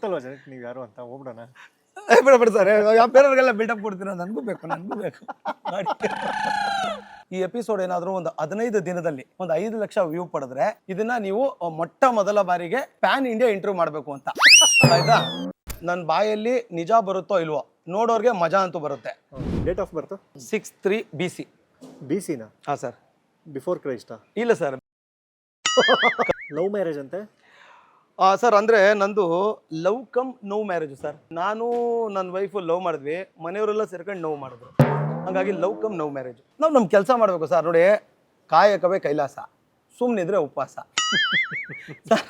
ಗೊತ್ತಲ್ವಾ ಜನಕ್ಕೆ ನೀವು ಯಾರು ಅಂತ? ಹೋಗ್ಬಿಡೋಣ. ಏ, ಬೇಡ ಬೇಡ ಸರ್. ಯಾವ ಬೇರೆಯವ್ರಿಗೆಲ್ಲ ಬಿಲ್ಡಪ್ ಕೊಡ್ತೀರಾ ನನಗೂ ಬೇಕು ನನಗೂ ಬೇಕು. ಮಾಡಿ. ಈ ಎಪಿಸೋಡ್ ಏನಾದರೂ ಒಂದು ಹದಿನೈದು ದಿನದಲ್ಲಿ ಒಂದು ಐದು ಲಕ್ಷ ವ್ಯೂ ಪಡೆದ್ರೆ ಇದನ್ನ ನೀವು ಮೊಟ್ಟ ಮೊದಲ ಬಾರಿಗೆ ಪ್ಯಾನ್ ಇಂಡಿಯಾ ಇಂಟರ್ವ್ಯೂ ಮಾಡಬೇಕು ಅಂತ. ಆಯ್ತಾ? ನನ್ನ ಬಾಯಲ್ಲಿ ನಿಜ ಬರುತ್ತೋ ಇಲ್ವೋ ನೋಡೋರ್ಗೆ ಮಜಾ ಅಂತೂ ಬರುತ್ತೆ. Date of birth six three B C B ಸಿನ ಹಾಂ ಸರ್. ಬಿಫೋರ್ ಕ್ರೈಸ್ಟಾ ಇಲ್ಲ ಸರ್. ಲವ್ ಮ್ಯಾರೇಜ್ ಅಂತೆ? ಸರ್ ಅಂದರೆ ನಂದು love come no marriage sir. ನಾನು ನನ್ನ ವೈಫು ಲವ್ ಮಾಡಿದ್ವಿ ಮನೆಯವರೆಲ್ಲ ಸೇರ್ಕೊಂಡು ನೋವು ಮಾಡಿದ್ರು. ಹಾಗಾಗಿ ಲವ್ ಕಮ್ ನೋವು ಮ್ಯಾರೇಜು. ನಾವು ನಮ್ಮ ಕೆಲಸ ಮಾಡಬೇಕು ಸರ್ ನೋಡಿ ಕಾಯಕವೇ ಕೈಲಾಸ ಸುಮ್ಮನಿದ್ರೆ ಉಪವಾಸ. ಸರ್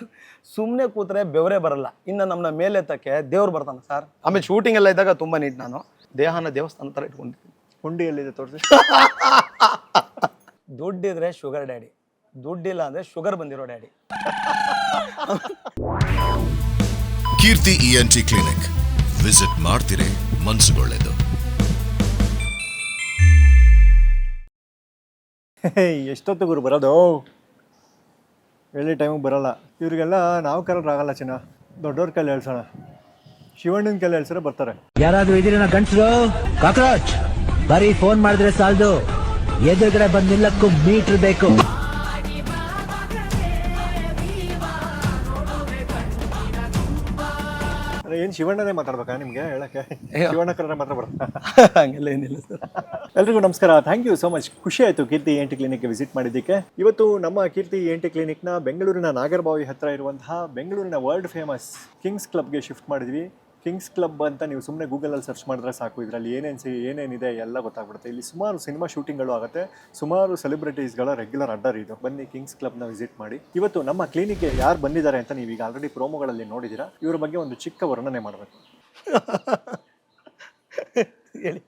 ಸುಮ್ಮನೆ ಕೂತ್ರೆ ಬೆವರೇ ಬರಲ್ಲ. ಇನ್ನು ನಮ್ಮನ್ನ ಮೇಲೆತ್ತಕ್ಕೆ ದೇವ್ರು ಬರ್ತಾನೆ ಸರ್. ಆಮೇಲೆ ಶೂಟಿಂಗ್ ಎಲ್ಲ ಇದ್ದಾಗ ತುಂಬ ನೀಟ್ ನಾನು. ದೇಹನ ದೇವಸ್ಥಾನ ಥರ ಇಟ್ಕೊಂಡಿದ್ದೀನಿ. ಹುಂಡಿಯಲ್ಲಿದೆ ತೋರಿಸಿ. ದುಡ್ಡಿದ್ರೆ ಶುಗರ್ ಡ್ಯಾಡಿ ದುಡ್ಡಿಲ್ಲ ಅಂದರೆ ಶುಗರ್ ಬಂದಿರೋ daddy Keerthi ENT clinic visit ಮಾಡ್ತೀರಿ ಮನ್ಸುಗೊಳ್ಳೆದು. ಎಷ್ಟೊತ್ತು ಗುರು ಬರೋದು? ಎಳ್ಳಿ ಟೈಮಿಗೆ ಬರಲ್ಲ. ಇವರಿಗೆಲ್ಲ ನಾವು ಕರೆದ್ರಾಗಲ್ಲ ಚಿನ್ನ. ದೊಡ್ಡವ್ರ ಕೈಲಿ ಹೇಳ್ಸೋಣ. ಶಿವಣ್ಣನ ಕೈಲಿ ಹೇಳ್ಸಿದ್ರೆ ಬರ್ತಾರೆ. ಯಾರಾದ್ರೂ ಇದೀರ ಗಂಟ್ರು ಕಾಕ್ರೋಚ್! ಬರೀ ಫೋನ್ ಮಾಡಿದ್ರೆ ಸಾಲದು. ಎದುರುಗಡೆ ಬಂದಿಲ್ಲಕ್ಕೂ ಮೀಟರ್ ಬೇಕು. ಶಿವಣ್ಣನೇ ಮಾತಾಡ್ಬೇಕಾ ನಿಮಗೆ? ಹೇಳಕ್ಕೆ? ಶಿವಣ್ಣ ಕರೆದ್ರೆ ಮಾತ್ರ ಬರ ಹಂಗೆಲ್ಲ ಏನಿಲ್ಲ ಸರ್. ಎಲ್ರಿಗೂ ನಮಸ್ಕಾರ. ಥ್ಯಾಂಕ್ ಯು ಸೋ ಮಚ್ ಖುಷಿ ಆಯಿತು ಕೀರ್ತಿ ಎಂಟಿ ಕ್ಲಿನಿಕ್ಗೆ ವಿಸಿಟ್ ಮಾಡಿದ್ದಕ್ಕೆ. ಇವತ್ತು ನಮ್ಮ ಕೀರ್ತಿ ಎಂಟಿ ಕ್ಲಿನಿಕ್ನ ಬೆಂಗಳೂರಿನ ನಾಗರಬಾವಿ ಹತ್ತಿರ ಇರುವಂತಹ ಬೆಂಗಳೂರಿನ ವರ್ಲ್ಡ್ ಫೇಮಸ್ ಕಿಂಗ್ಸ್ ಕ್ಲಬ್ಗೆ ಶಿಫ್ಟ್ ಮಾಡಿದ್ವಿ. ಕಿಂಗ್ಸ್ ಕ್ಲಬ್ ಅಂತ ನೀವು ಸುಮ್ಮನೆ ಗೂಗಲಲ್ಲಿ ಸರ್ಚ್ ಮಾಡಿದ್ರೆ ಸಾಕು. ಇದರಲ್ಲಿ ಏನೇನು ಸಿ ಏನೇನಿದೆ ಎಲ್ಲ ಗೊತ್ತಾಗ್ಬಿಡುತ್ತೆ. ಇಲ್ಲಿ ಸುಮಾರು ಸಿನಿಮಾ ಶೂಟಿಂಗ್ಗಳು ಆಗುತ್ತೆ. ಸುಮಾರು ಸೆಲೆಬ್ರಿಟೀಸ್ಗಳ ರೆಗ್ಯುಲರ್ ಅಡ್ಡರ್ ಇದು. ಬನ್ನಿ ಕಿಂಗ್ಸ್ ಕ್ಲಬ್ನ ವಿಸಿಟ್ ಮಾಡಿ. ಇವತ್ತು ನಮ್ಮ ಕ್ಲಿನಿಕ್ಗೆ ಯಾರು ಬಂದಿದ್ದಾರೆ ಅಂತ ನೀವೀಗ ಆಲ್ರೆಡಿ ಪ್ರೋಮೋಗಳಲ್ಲಿ ನೋಡಿದ್ದೀರಾ. ಇವರ ಬಗ್ಗೆ ಒಂದು ಚಿಕ್ಕ ವರ್ಣನೆ ಮಾಡಬೇಕು. ಹೇಳಿ.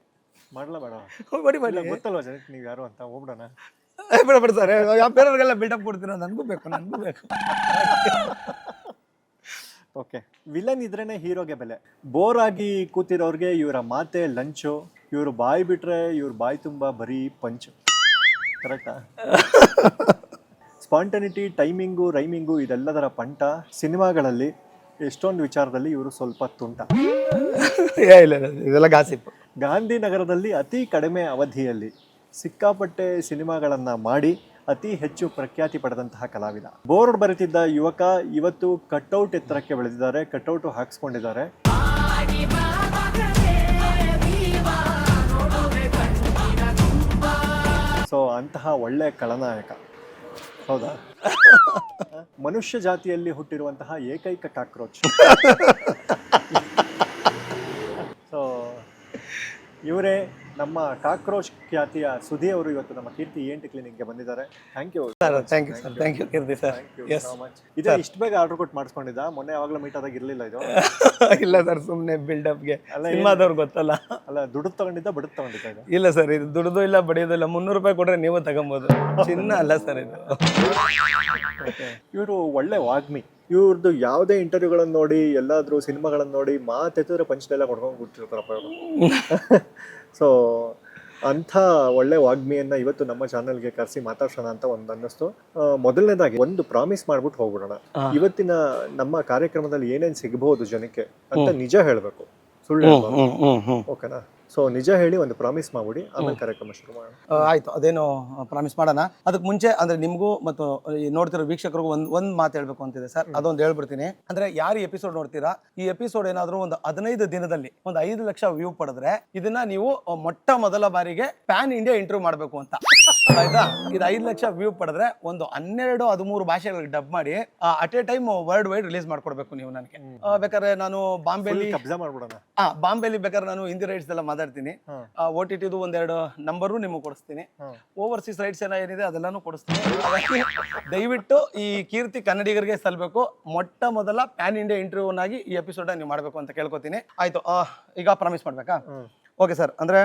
ಮಾಡಲ ಬೇಡ. ಬಡಿ ಬಡಿ ಮಾಡಿ ಗೊತ್ತಲ್ವಾ ಜನಕ್ಕೆ ನೀವು ಯಾರು ಅಂತ? ಹೋಗ್ಬಿಡೋಣ. ಬೇಡ ಸರ್. ಯಾವ ಬೇರೆಯವ್ರಿಗೆಲ್ಲ ಬಿಲ್ಡಪ್ ಕೊಡ್ತೀರಾ? ನನಗೂ ಬೇಕು ನನಗೂ ಬೇಕು. ಓಕೆ. ವಿಲನ್ ಇದ್ರೇನೆ ಹೀರೋಗೆ ಬೆಲೆ. ಬೋರ್ ಆಗಿ ಕೂತಿರೋರ್ಗೆ ಇವರ ಮಾತೆ ಲಂಚು. ಇವರು ಬಾಯಿ ಬಿಟ್ರೆ ಇವ್ರ ಬಾಯಿ ತುಂಬ ಬರೀ ಪಂಚು. ಕರೆಕ್ಟಾ? ಸ್ಪಾಂಟನಿಟಿ ಟೈಮಿಂಗು ರೈಮಿಂಗು ಇದೆಲ್ಲದರ ಪಂಟ. ಸಿನಿಮಾಗಳಲ್ಲಿ ಎಷ್ಟೊಂದು ವಿಚಾರದಲ್ಲಿ ಇವರು ಸ್ವಲ್ಪ ತುಂಟ. ಏ ಇಲ್ಲ ಇಲ್ಲ, ಇದೆಲ್ಲ ಗಾಸಿಪ್. ಗಾಂಧಿನಗರದಲ್ಲಿ ಅತಿ ಕಡಿಮೆ ಅವಧಿಯಲ್ಲಿ ಸಿಕ್ಕಾಪಟ್ಟೆ ಸಿನಿಮಾಗಳನ್ನು ಮಾಡಿ ಅತಿ ಹೆಚ್ಚು ಪ್ರಖ್ಯಾತಿ ಪಡೆದಂತಹ ಕಲಾವಿದ. ಬೋರ್ಡ್ ಬರೆತಿದ್ದ ಯುವಕ ಇವತ್ತು ಕಟ್ಔಟ್ ಎತ್ತರಕ್ಕೆ ಬೆಳೆದಿದ್ದಾರೆ. ಕಟ್ಔಟ್ ಹಾಕಿಸ್ಕೊಂಡಿದ್ದಾರೆ. ಸೊ ಅಂತಹ ಒಳ್ಳೆ ಕಳನಾಯಕ ಹೌದಾ? ಮನುಷ್ಯ ಜಾತಿಯಲ್ಲಿ ಹುಟ್ಟಿರುವಂತಹ ಏಕೈಕ ಕಾಕ್ರೋಚ್. ಸೊ ಇವರೇ ನಮ್ಮ ಕಾಕ್ರೋಚ್ ಖ್ಯಾತಿಯ ಸುಧಿ ಅವರು ಇವತ್ತು ನಮ್ಮ ಕೀರ್ತಿ ಎಂಟಿ ಕ್ಲಿನಿಕ್ಗೆ ಬಂದಿದ್ದಾರೆ. Thank you sir thank you sir thank you Keerthi sir yes ಇದೇ ಇಷ್ಟು ಬೇಗ ಆರ್ಡರ್ ಕೊಟ್ಟು ಮಾಡಿಸ್ಕೊಂಡಿದ್ದ? ಮೊನ್ನೆ ಯಾವಾಗಲೂ ಮೀಟ್ ಆದಾಗ ಇರಲಿಲ್ಲ ಇದು. ಇಲ್ಲ ಸರ್ ಸುಮ್ಮನೆ ಬಿಲ್ಡಪ್ಗೆ ಸಿನಿಮಾದವ್ರು ಗೊತ್ತಲ್ಲ. ಅಲ್ಲ ದುಡ್ಡು ತಗೊಂಡಿದ್ದ ಬಡದ್ ತಗೊಂಡಿದ್ದ ಇದು? ಇಲ್ಲ ಸರ್ ಇದು ದುಡ್ದು ಇಲ್ಲ ಬಡಿಯೋದು ಇಲ್ಲ. ಮುನ್ನೂರು ರೂಪಾಯಿ ಕೊಡ್ರೆ ನೀವು ತಗೊಬೋದು. ಚಿನ್ನ ಅಲ್ಲ ಸರ್ ಇದು. ಇವರು ಒಳ್ಳೆ ವಾಗ್ಮಿ. ಇವ್ರದ್ದು ಯಾವುದೇ ಇಂಟರ್ವ್ಯೂಗಳನ್ನು ನೋಡಿ ಎಲ್ಲಾದ್ರೂ ಸಿನಿಮಾಗಳನ್ನು ನೋಡಿ ಮಾತೆತ್ತಿದ್ರೆ ಪಂಚದೆಲ್ಲ ಕೊಡ್ಕೊಂಡು ಕೂತಿರ್ತಾರಪ್ಪ ಇವರು. ಸೊ ಅಂಥ ಒಳ್ಳೆ ವಾಗ್ಮಿಯನ್ನ ಇವತ್ತು ನಮ್ಮ ಚಾನಲ್ಗೆ ಕರೆಸಿ ಮಾತಾಡ್ಸೋಣ ಅಂತ ಒಂದು ಅನ್ನಿಸ್ತು. ಮೊದಲನೇದಾಗಿ ಒಂದು ಪ್ರಾಮಿಸ್ ಮಾಡ್ಬಿಟ್ಟು ಹೋಗ್ಬಿಡೋಣ. ಇವತ್ತಿನ ನಮ್ಮ ಕಾರ್ಯಕ್ರಮದಲ್ಲಿ ಏನೇನು ಸಿಗಬಹುದು ಜನಕ್ಕೆ ಅಂತ ನಿಜ ಹೇಳಬೇಕು. ಸುಳ್ಳು ಓಕೆನಾ? ಸೊ ನಿಜ ಹೇಳಿ ಒಂದು ಪ್ರಾಮಿಸ್ ಮಾಡ್ಬಿಡಿ ಆಮೇಲೆ ಕಾರ್ಯಕ್ರಮ ಶುರು ಮಾಡೋಣ. ಆ, ಆಯ್ತು ಅದೇನು ಪ್ರಾಮಿಸ್ ಮಾಡೋಣ. ಅದಕ್ಕೆ ಮುಂಚೆ ಅಂದ್ರೆ ನಿಮಗೂ ಮತ್ತು ಈ ನೋಡ್ತಿರೋ ವೀಕ್ಷಕರಿಗೂ ಒಂದು ಒಂದು ಮಾತು ಹೇಳ್ಬೇಕು ಅಂತಿದೆ ಸರ್. ಅದೊಂದು ಹೇಳ್ಬಿಡ್ತೀನಿ. ಅಂದ್ರೆ ಯಾರು ಎಪಿಸೋಡ್ ನೋಡ್ತೀರಾ? ಈ ಎಪಿಸೋಡ್ ಏನಾದರೂ ಒಂದು ಹದಿನೈದು ದಿನದಲ್ಲಿ ಒಂದು ಐದು ಲಕ್ಷ ವ್ಯೂ ಪಡೆದ್ರೆ ಇದನ್ನ ನೀವು ಮೊಟ್ಟ ಮೊದಲ ಬಾರಿಗೆ ಪ್ಯಾನ್ ಇಂಡಿಯಾ ಇಂಟರ್ವ್ಯೂ ಮಾಡಬೇಕು ಅಂತ. ಆಯ್ತಾ? ಇದು ಐದು ಲಕ್ಷ ವ್ಯೂ ಪಡೆದ್ರೆ ಒಂದು ಹನ್ನೆರಡು ಹದಿಮೂರು ಭಾಷೆಗಳಿಗೆ ಡಬ್ ಮಾಡಿ at a time world wide release ಮಾಡ್ಕೊಡ್ಬೇಕು ನೀವು ನನಗೆ. ಆ, ಬೇಕಾದ್ರೆ ನಾನು ಬಾಂಬೆಲಿ ಕಬ್ಜಾ ಮಾಡ್ಬಿಡೋಣ. ಆ ಬಾಂಬೆಲಿ ಬೇಕಾದ್ರೆ ನಾನು ಹಿಂದಿ ರೈಟ್ಸ್ ಎಲ್ಲ ಮಾತಾಡ್ತೀನಿ. ಹಾ. ಒ ಟಿ ಟಿದು ಒಂದೆರಡು ನಂಬರು ನಿಮಗೆ ಕೊಡಿಸ್ತೀನಿ. ಓವರ್ಸೀಸ್ ರೈಟ್ಸ್ ಎಲ್ಲ ಏನಿದೆ ಅದೆಲ್ಲಾನು ಕೊಡಿಸ್ತೀನಿ. ಹಾಗಾಗಿ ದಯವಿಟ್ಟು ಈ ಕೀರ್ತಿ ಕನ್ನಡಿಗರಿಗೆ ಸಲ್ಲಬೇಕು ಮೊಟ್ಟ ಮೊದಲ ಪ್ಯಾನ್ ಇಂಡಿಯಾ ಇಂಟರ್ವ್ಯೂನಾಗಿ ಈ ಎಪಿಸೋಡ್ ನೀವು ಮಾಡಬೇಕು ಅಂತ ಕೇಳ್ಕೊತೀನಿ. ಆಯ್ತು ಆ, ಈಗ ಪ್ರಾಮಿಸ್ ಮಾಡ್ಬೇಕಾ? ಓಕೆ ಸರ್ ಅಂದ್ರೆ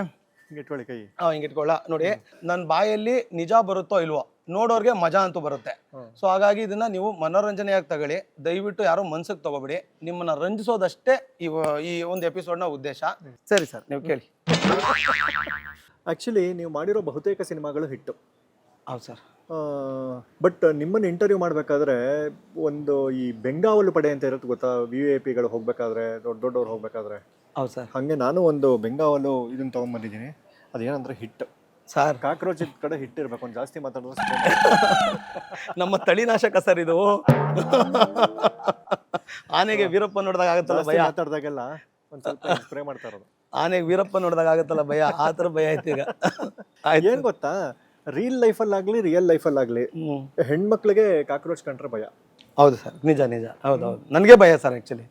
ಇಟ್ಕೊಳ್ಳಿ ಕೈ. ಆ, ಹಿಂಗ್ ಇಟ್ಕೊಳ್ಳ. ನೋಡಿ ನನ್ನ ಬಾಯಲ್ಲಿ ನಿಜ ಬರುತ್ತೋ ಇಲ್ವೋ? ನೋಡೋರ್ಗೆ ಮಜಾ ಅಂತೂ ಬರುತ್ತೆ. ಸೊ ಹಾಗಾಗಿ ಇದನ್ನ ನೀವು ಮನೋರಂಜನೆಯಾಗಿ ತಗೊಳ್ಳಿ. ದಯವಿಟ್ಟು ಯಾರು ಮನ್ಸಿಗೆ ತಗೋಬೇಡಿ. ನಿಮ್ಮನ್ನ ರಂಜಿಸೋದಷ್ಟೇ ಈ ಈ ಒಂದು ಎಪಿಸೋಡ್ನ ಉದ್ದೇಶ. ಸರಿ ಸರ್. ನೀವು ಕೇಳಿ. ಆಕ್ಚುಲಿ ನೀವು ಮಾಡಿರೋ ಬಹುತೇಕ ಸಿನಿಮಾಗಳು ಹಿಟ್ಟು. ಹೌದು ಸರ್. ಬಟ್ ನಿಮ್ಮನ್ನು ಇಂಟರ್ವ್ಯೂ ಮಾಡಬೇಕಾದ್ರೆ ಒಂದು ಈ ಬೆಂಗಾವಲು ಪಡೆ ಅಂತ ಇರುತ್ತೆ ಗೊತ್ತಾ? ವಿ ಐ ಪಿಗಳು ಹೋಗಬೇಕಾದ್ರೆ ದೊಡ್ಡ ದೊಡ್ಡವ್ರು ಹೋಗ್ಬೇಕಾದ್ರೆ. ಹೌದು ಸರ್. ಹಾಗೆ ನಾನು ಒಂದು ಬೆಂಗಾವಲು ಇದನ್ನ ತೊಗೊಂಬಂದಿದ್ದೀನಿ. ಅದೇನಂದ್ರೆ ಹಿಟ್ ಸರ್. ಕಾಕ್ರೋಚ್ ಕಡೆ ಹಿಟ್ಟಿರ್ಬೇಕು ಒಂದು ಜಾಸ್ತಿ ಮಾತಾಡಿದ್ರೆ ನಮ್ಮ ತಳಿನಾಶಕ ಸರ್ ಇದು. ಆನೆಗೆ ವೀರಪ್ಪ ನೋಡಿದಾಗ ಆಗತ್ತಲ್ಲ ಭಯ. ಮಾತಾಡ್ದಾಗೆಲ್ಲ ಒಂದ್ ಸ್ವಲ್ಪ ಸ್ಪ್ರೇ ಮಾಡ್ತಾ ಇರೋದು ಆನೆಗೆ ವೀರಪ್ಪ ನೋಡಿದಾಗ ಆಗತ್ತಲ್ಲ ಭಯ. ಆತರ ಥರ ಭಯ ಆಯ್ತು ಈಗ. ಆಯ್ತು. ಏನ್ ಗೊತ್ತಾ? ರಿಯಲ್ ಲೈಫಲ್ಲಾಗ್ಲಿ ರಿಯಲ್ ಲೈಫಲ್ಲಾಗ್ಲಿ. ಹೆಣ್ಮಕ್ಳಿಗೆ ಕಾಕ್ರೋಚ್ ಕಂಡ್ರೆ ಭಯ. ಹೌದು ಸರ್. ನಿಜ ನಿಜ. ಹೌದು ಹೌದು. ನನಗೆ ಭಯ ಸರ್ ಆ್ಯಕ್ಚುಲಿ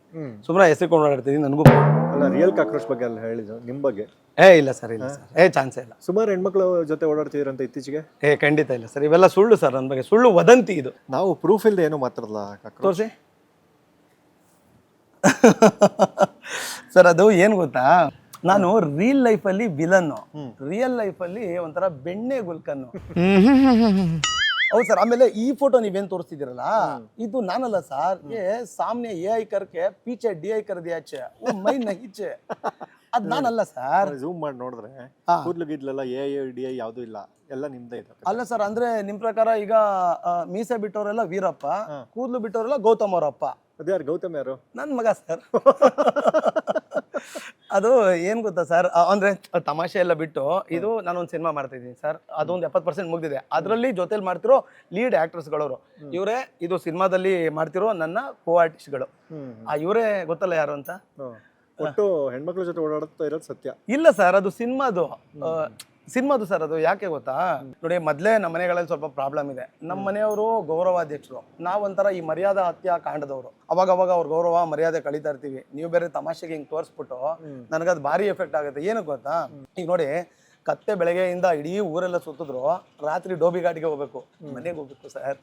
ಸುಮ್ಮನೆ ಹೆಸರು ಓಡಾಡ್ತೀನಿ ನನಗೂ ಭಯ. ಅಲ್ಲ ರಿಯಲ್ ಕಾಕ್ರೋಚ್ ಬಗ್ಗೆ ಅಲ್ಲ ಹೇಳಿದ್ದು ನಿಮ್ ಬಗ್ಗೆ? ಏ ಇಲ್ಲ ಸರ್ ಇಲ್ಲ ಸರ್. ಏ ಚಾನ್ಸೇ ಇಲ್ಲ. ಸುಮಾರು ಹೆಣ್ಮಕ್ಳು ಜೊತೆ ಓಡಾಡ್ತಿದ್ರಂತ ಇತ್ತೀಚೆಗೆ? ಏ ಖಂಡಿತ ಇಲ್ಲ ಸರ್. ಇವೆಲ್ಲ ಸುಳ್ಳು ಸರ್ ನನ್ನ ಬಗ್ಗೆ. ಸುಳ್ಳು ವದಂತಿ ಇದು. ನಾವು ಪ್ರೂಫ್ ಇಲ್ಲದೆ ಏನು ಮಾತಾಡಲ್ಲ ಕಾಕ್ರೋಚ್ ತೋರಿಸಿ. ಸರ್ ಅದು ಏನು ಗೊತ್ತಾ? ನಾನು ರಿಯಲ್ ಲೈಫಲ್ಲಿ ವಿಲನ್ನು ರಿಯಲ್ ಲೈಫಲ್ಲಿ ಒಂಥರ ಬೆಣ್ಣೆ ಗುಲ್ಕನ್ನು. ಹೌದು ಸರ್ ಆಮೇಲೆ ಈ ಫೋಟೋ ನೀವೇನ್ ತೋರಿಸ್ತಿದ್ದೀರಲ್ಲ ಇದು ನಾನಲ್ಲ ಸರ್ ಏ ಸಾಮ್ನೆ ಎ ಐ ಕರ್ಕೆ ಪೀಚೆ ಡಿ ಐ ಕರ್ ಆಚೆ ಓ ಮೈ ನಹಿಚೆ ಅದ್ ನಾನಲ್ಲ ಸರ್. ಝೂಮ್ ಮಾಡಿ ನೋಡಿದ್ರೆ. ಕೂದ್ಲು ಗಿದ್ಲೆಲ್ಲ ಎ ಐ ಡಿ ಐ ಯಾವುದೂ ಇಲ್ಲ ಎಲ್ಲ ನಿಮ್ದೇ ಇದೆ. ಅಲ್ಲ ಸರ್ ಅಂದ್ರೆ ನಿಮ್ ಪ್ರಕಾರ ಈಗ ಆ, ಮೀಸೆ ಬಿಟ್ಟವರೆಲ್ಲ ವೀರಪ್ಪ ಕೂದಲು ಬಿಟ್ಟವರೆಲ್ಲ ಗೌತಮ್ ಅವರಪ್ಪ. ಅದ್ಯಾರು ಗೌತಮ್ ಯಾರು? ನನ್ನ ಮಗ ಸರ್. ಅದು ಏನ್ ಗೊತ್ತಾ ಸರ್? ಅಂದ್ರೆ ತಮಾಷೆ ಎಲ್ಲ ಬಿಟ್ಟು ಇದು ನಾನೊಂದು ಸಿನಿಮಾ ಮಾಡ್ತಾ ಇದ್ದೀನಿ ಸರ್ ಅದೊಂದು ಎಪ್ಪತ್ತು ಪರ್ಸೆಂಟ್ ಮುಗ್ದಿದೆ. ಅದರಲ್ಲಿ ಜೊತೆಲಿ ಮಾಡ್ತಿರೋ ಲೀಡ್ ಆಕ್ಟರ್ಸ್ಗಳವರು ಇವರೇ ಇದು ಸಿನಿಮಾದಲ್ಲಿ ಮಾಡ್ತಿರೋ ನನ್ನ ಕೋ ಆರ್ಟಿಸ್ಟ್ಗಳು ಆ ಇವರೇ ಗೊತ್ತಲ್ಲ ಯಾರು ಅಂತ. ಒಟ್ಟು ಹೆಣ್ಮಕ್ಳ ಜೊತೆ ಓಡಾಡ್ತಾ ಇರೋದು ಸತ್ಯ. ಇಲ್ಲ ಸರ್ ಅದು ಸಿನಿಮಾದು ಸಿನಿಮಾದು ಸರ್ ಅದು ಯಾಕೆ ಗೊತ್ತಾ? ನೋಡಿ ಮೊದಲೇ ನಮ್ಮ ಮನೆಗಳಲ್ಲಿ ಸ್ವಲ್ಪ ಪ್ರಾಬ್ಲಮ್ ಇದೆ. ನಮ್ಮ ಮನೆಯವರು ಗೌರವಾಧ್ಯಕ್ಷರು. ನಾವೊಂಥರ ಈ ಮರ್ಯಾದಾ ಹತ್ಯ ಕಾಂಡದವರು. ಅವಾಗ ಅವಾಗ ಅವ್ರ ಗೌರವ ಮರ್ಯಾದೆ ಕಳೀತಾ ಇರ್ತೀವಿ. ನೀವು ಬೇರೆ ತಮಾಷೆಗೆ ಹಿಂಗೆ ತೋರಿಸ್ಬಿಟ್ಟು ನನಗದು ಭಾರಿ ಎಫೆಕ್ಟ್ ಆಗುತ್ತೆ. ಏನಕ್ಕೆ ಗೊತ್ತಾ? ಈಗ ನೋಡಿ ಕತ್ತೆ ಬೆಳಗ್ಗೆಯಿಂದ ಇಡೀ ಊರೆಲ್ಲ ಸುತ್ತಿದ್ರು. ರಾತ್ರಿ ಡೋಬಿ ಘಾಟಿಗೆ ಹೋಗ್ಬೇಕು. ಮನೆಗೆ ಹೋಗ್ಬೇಕು ಸರ್.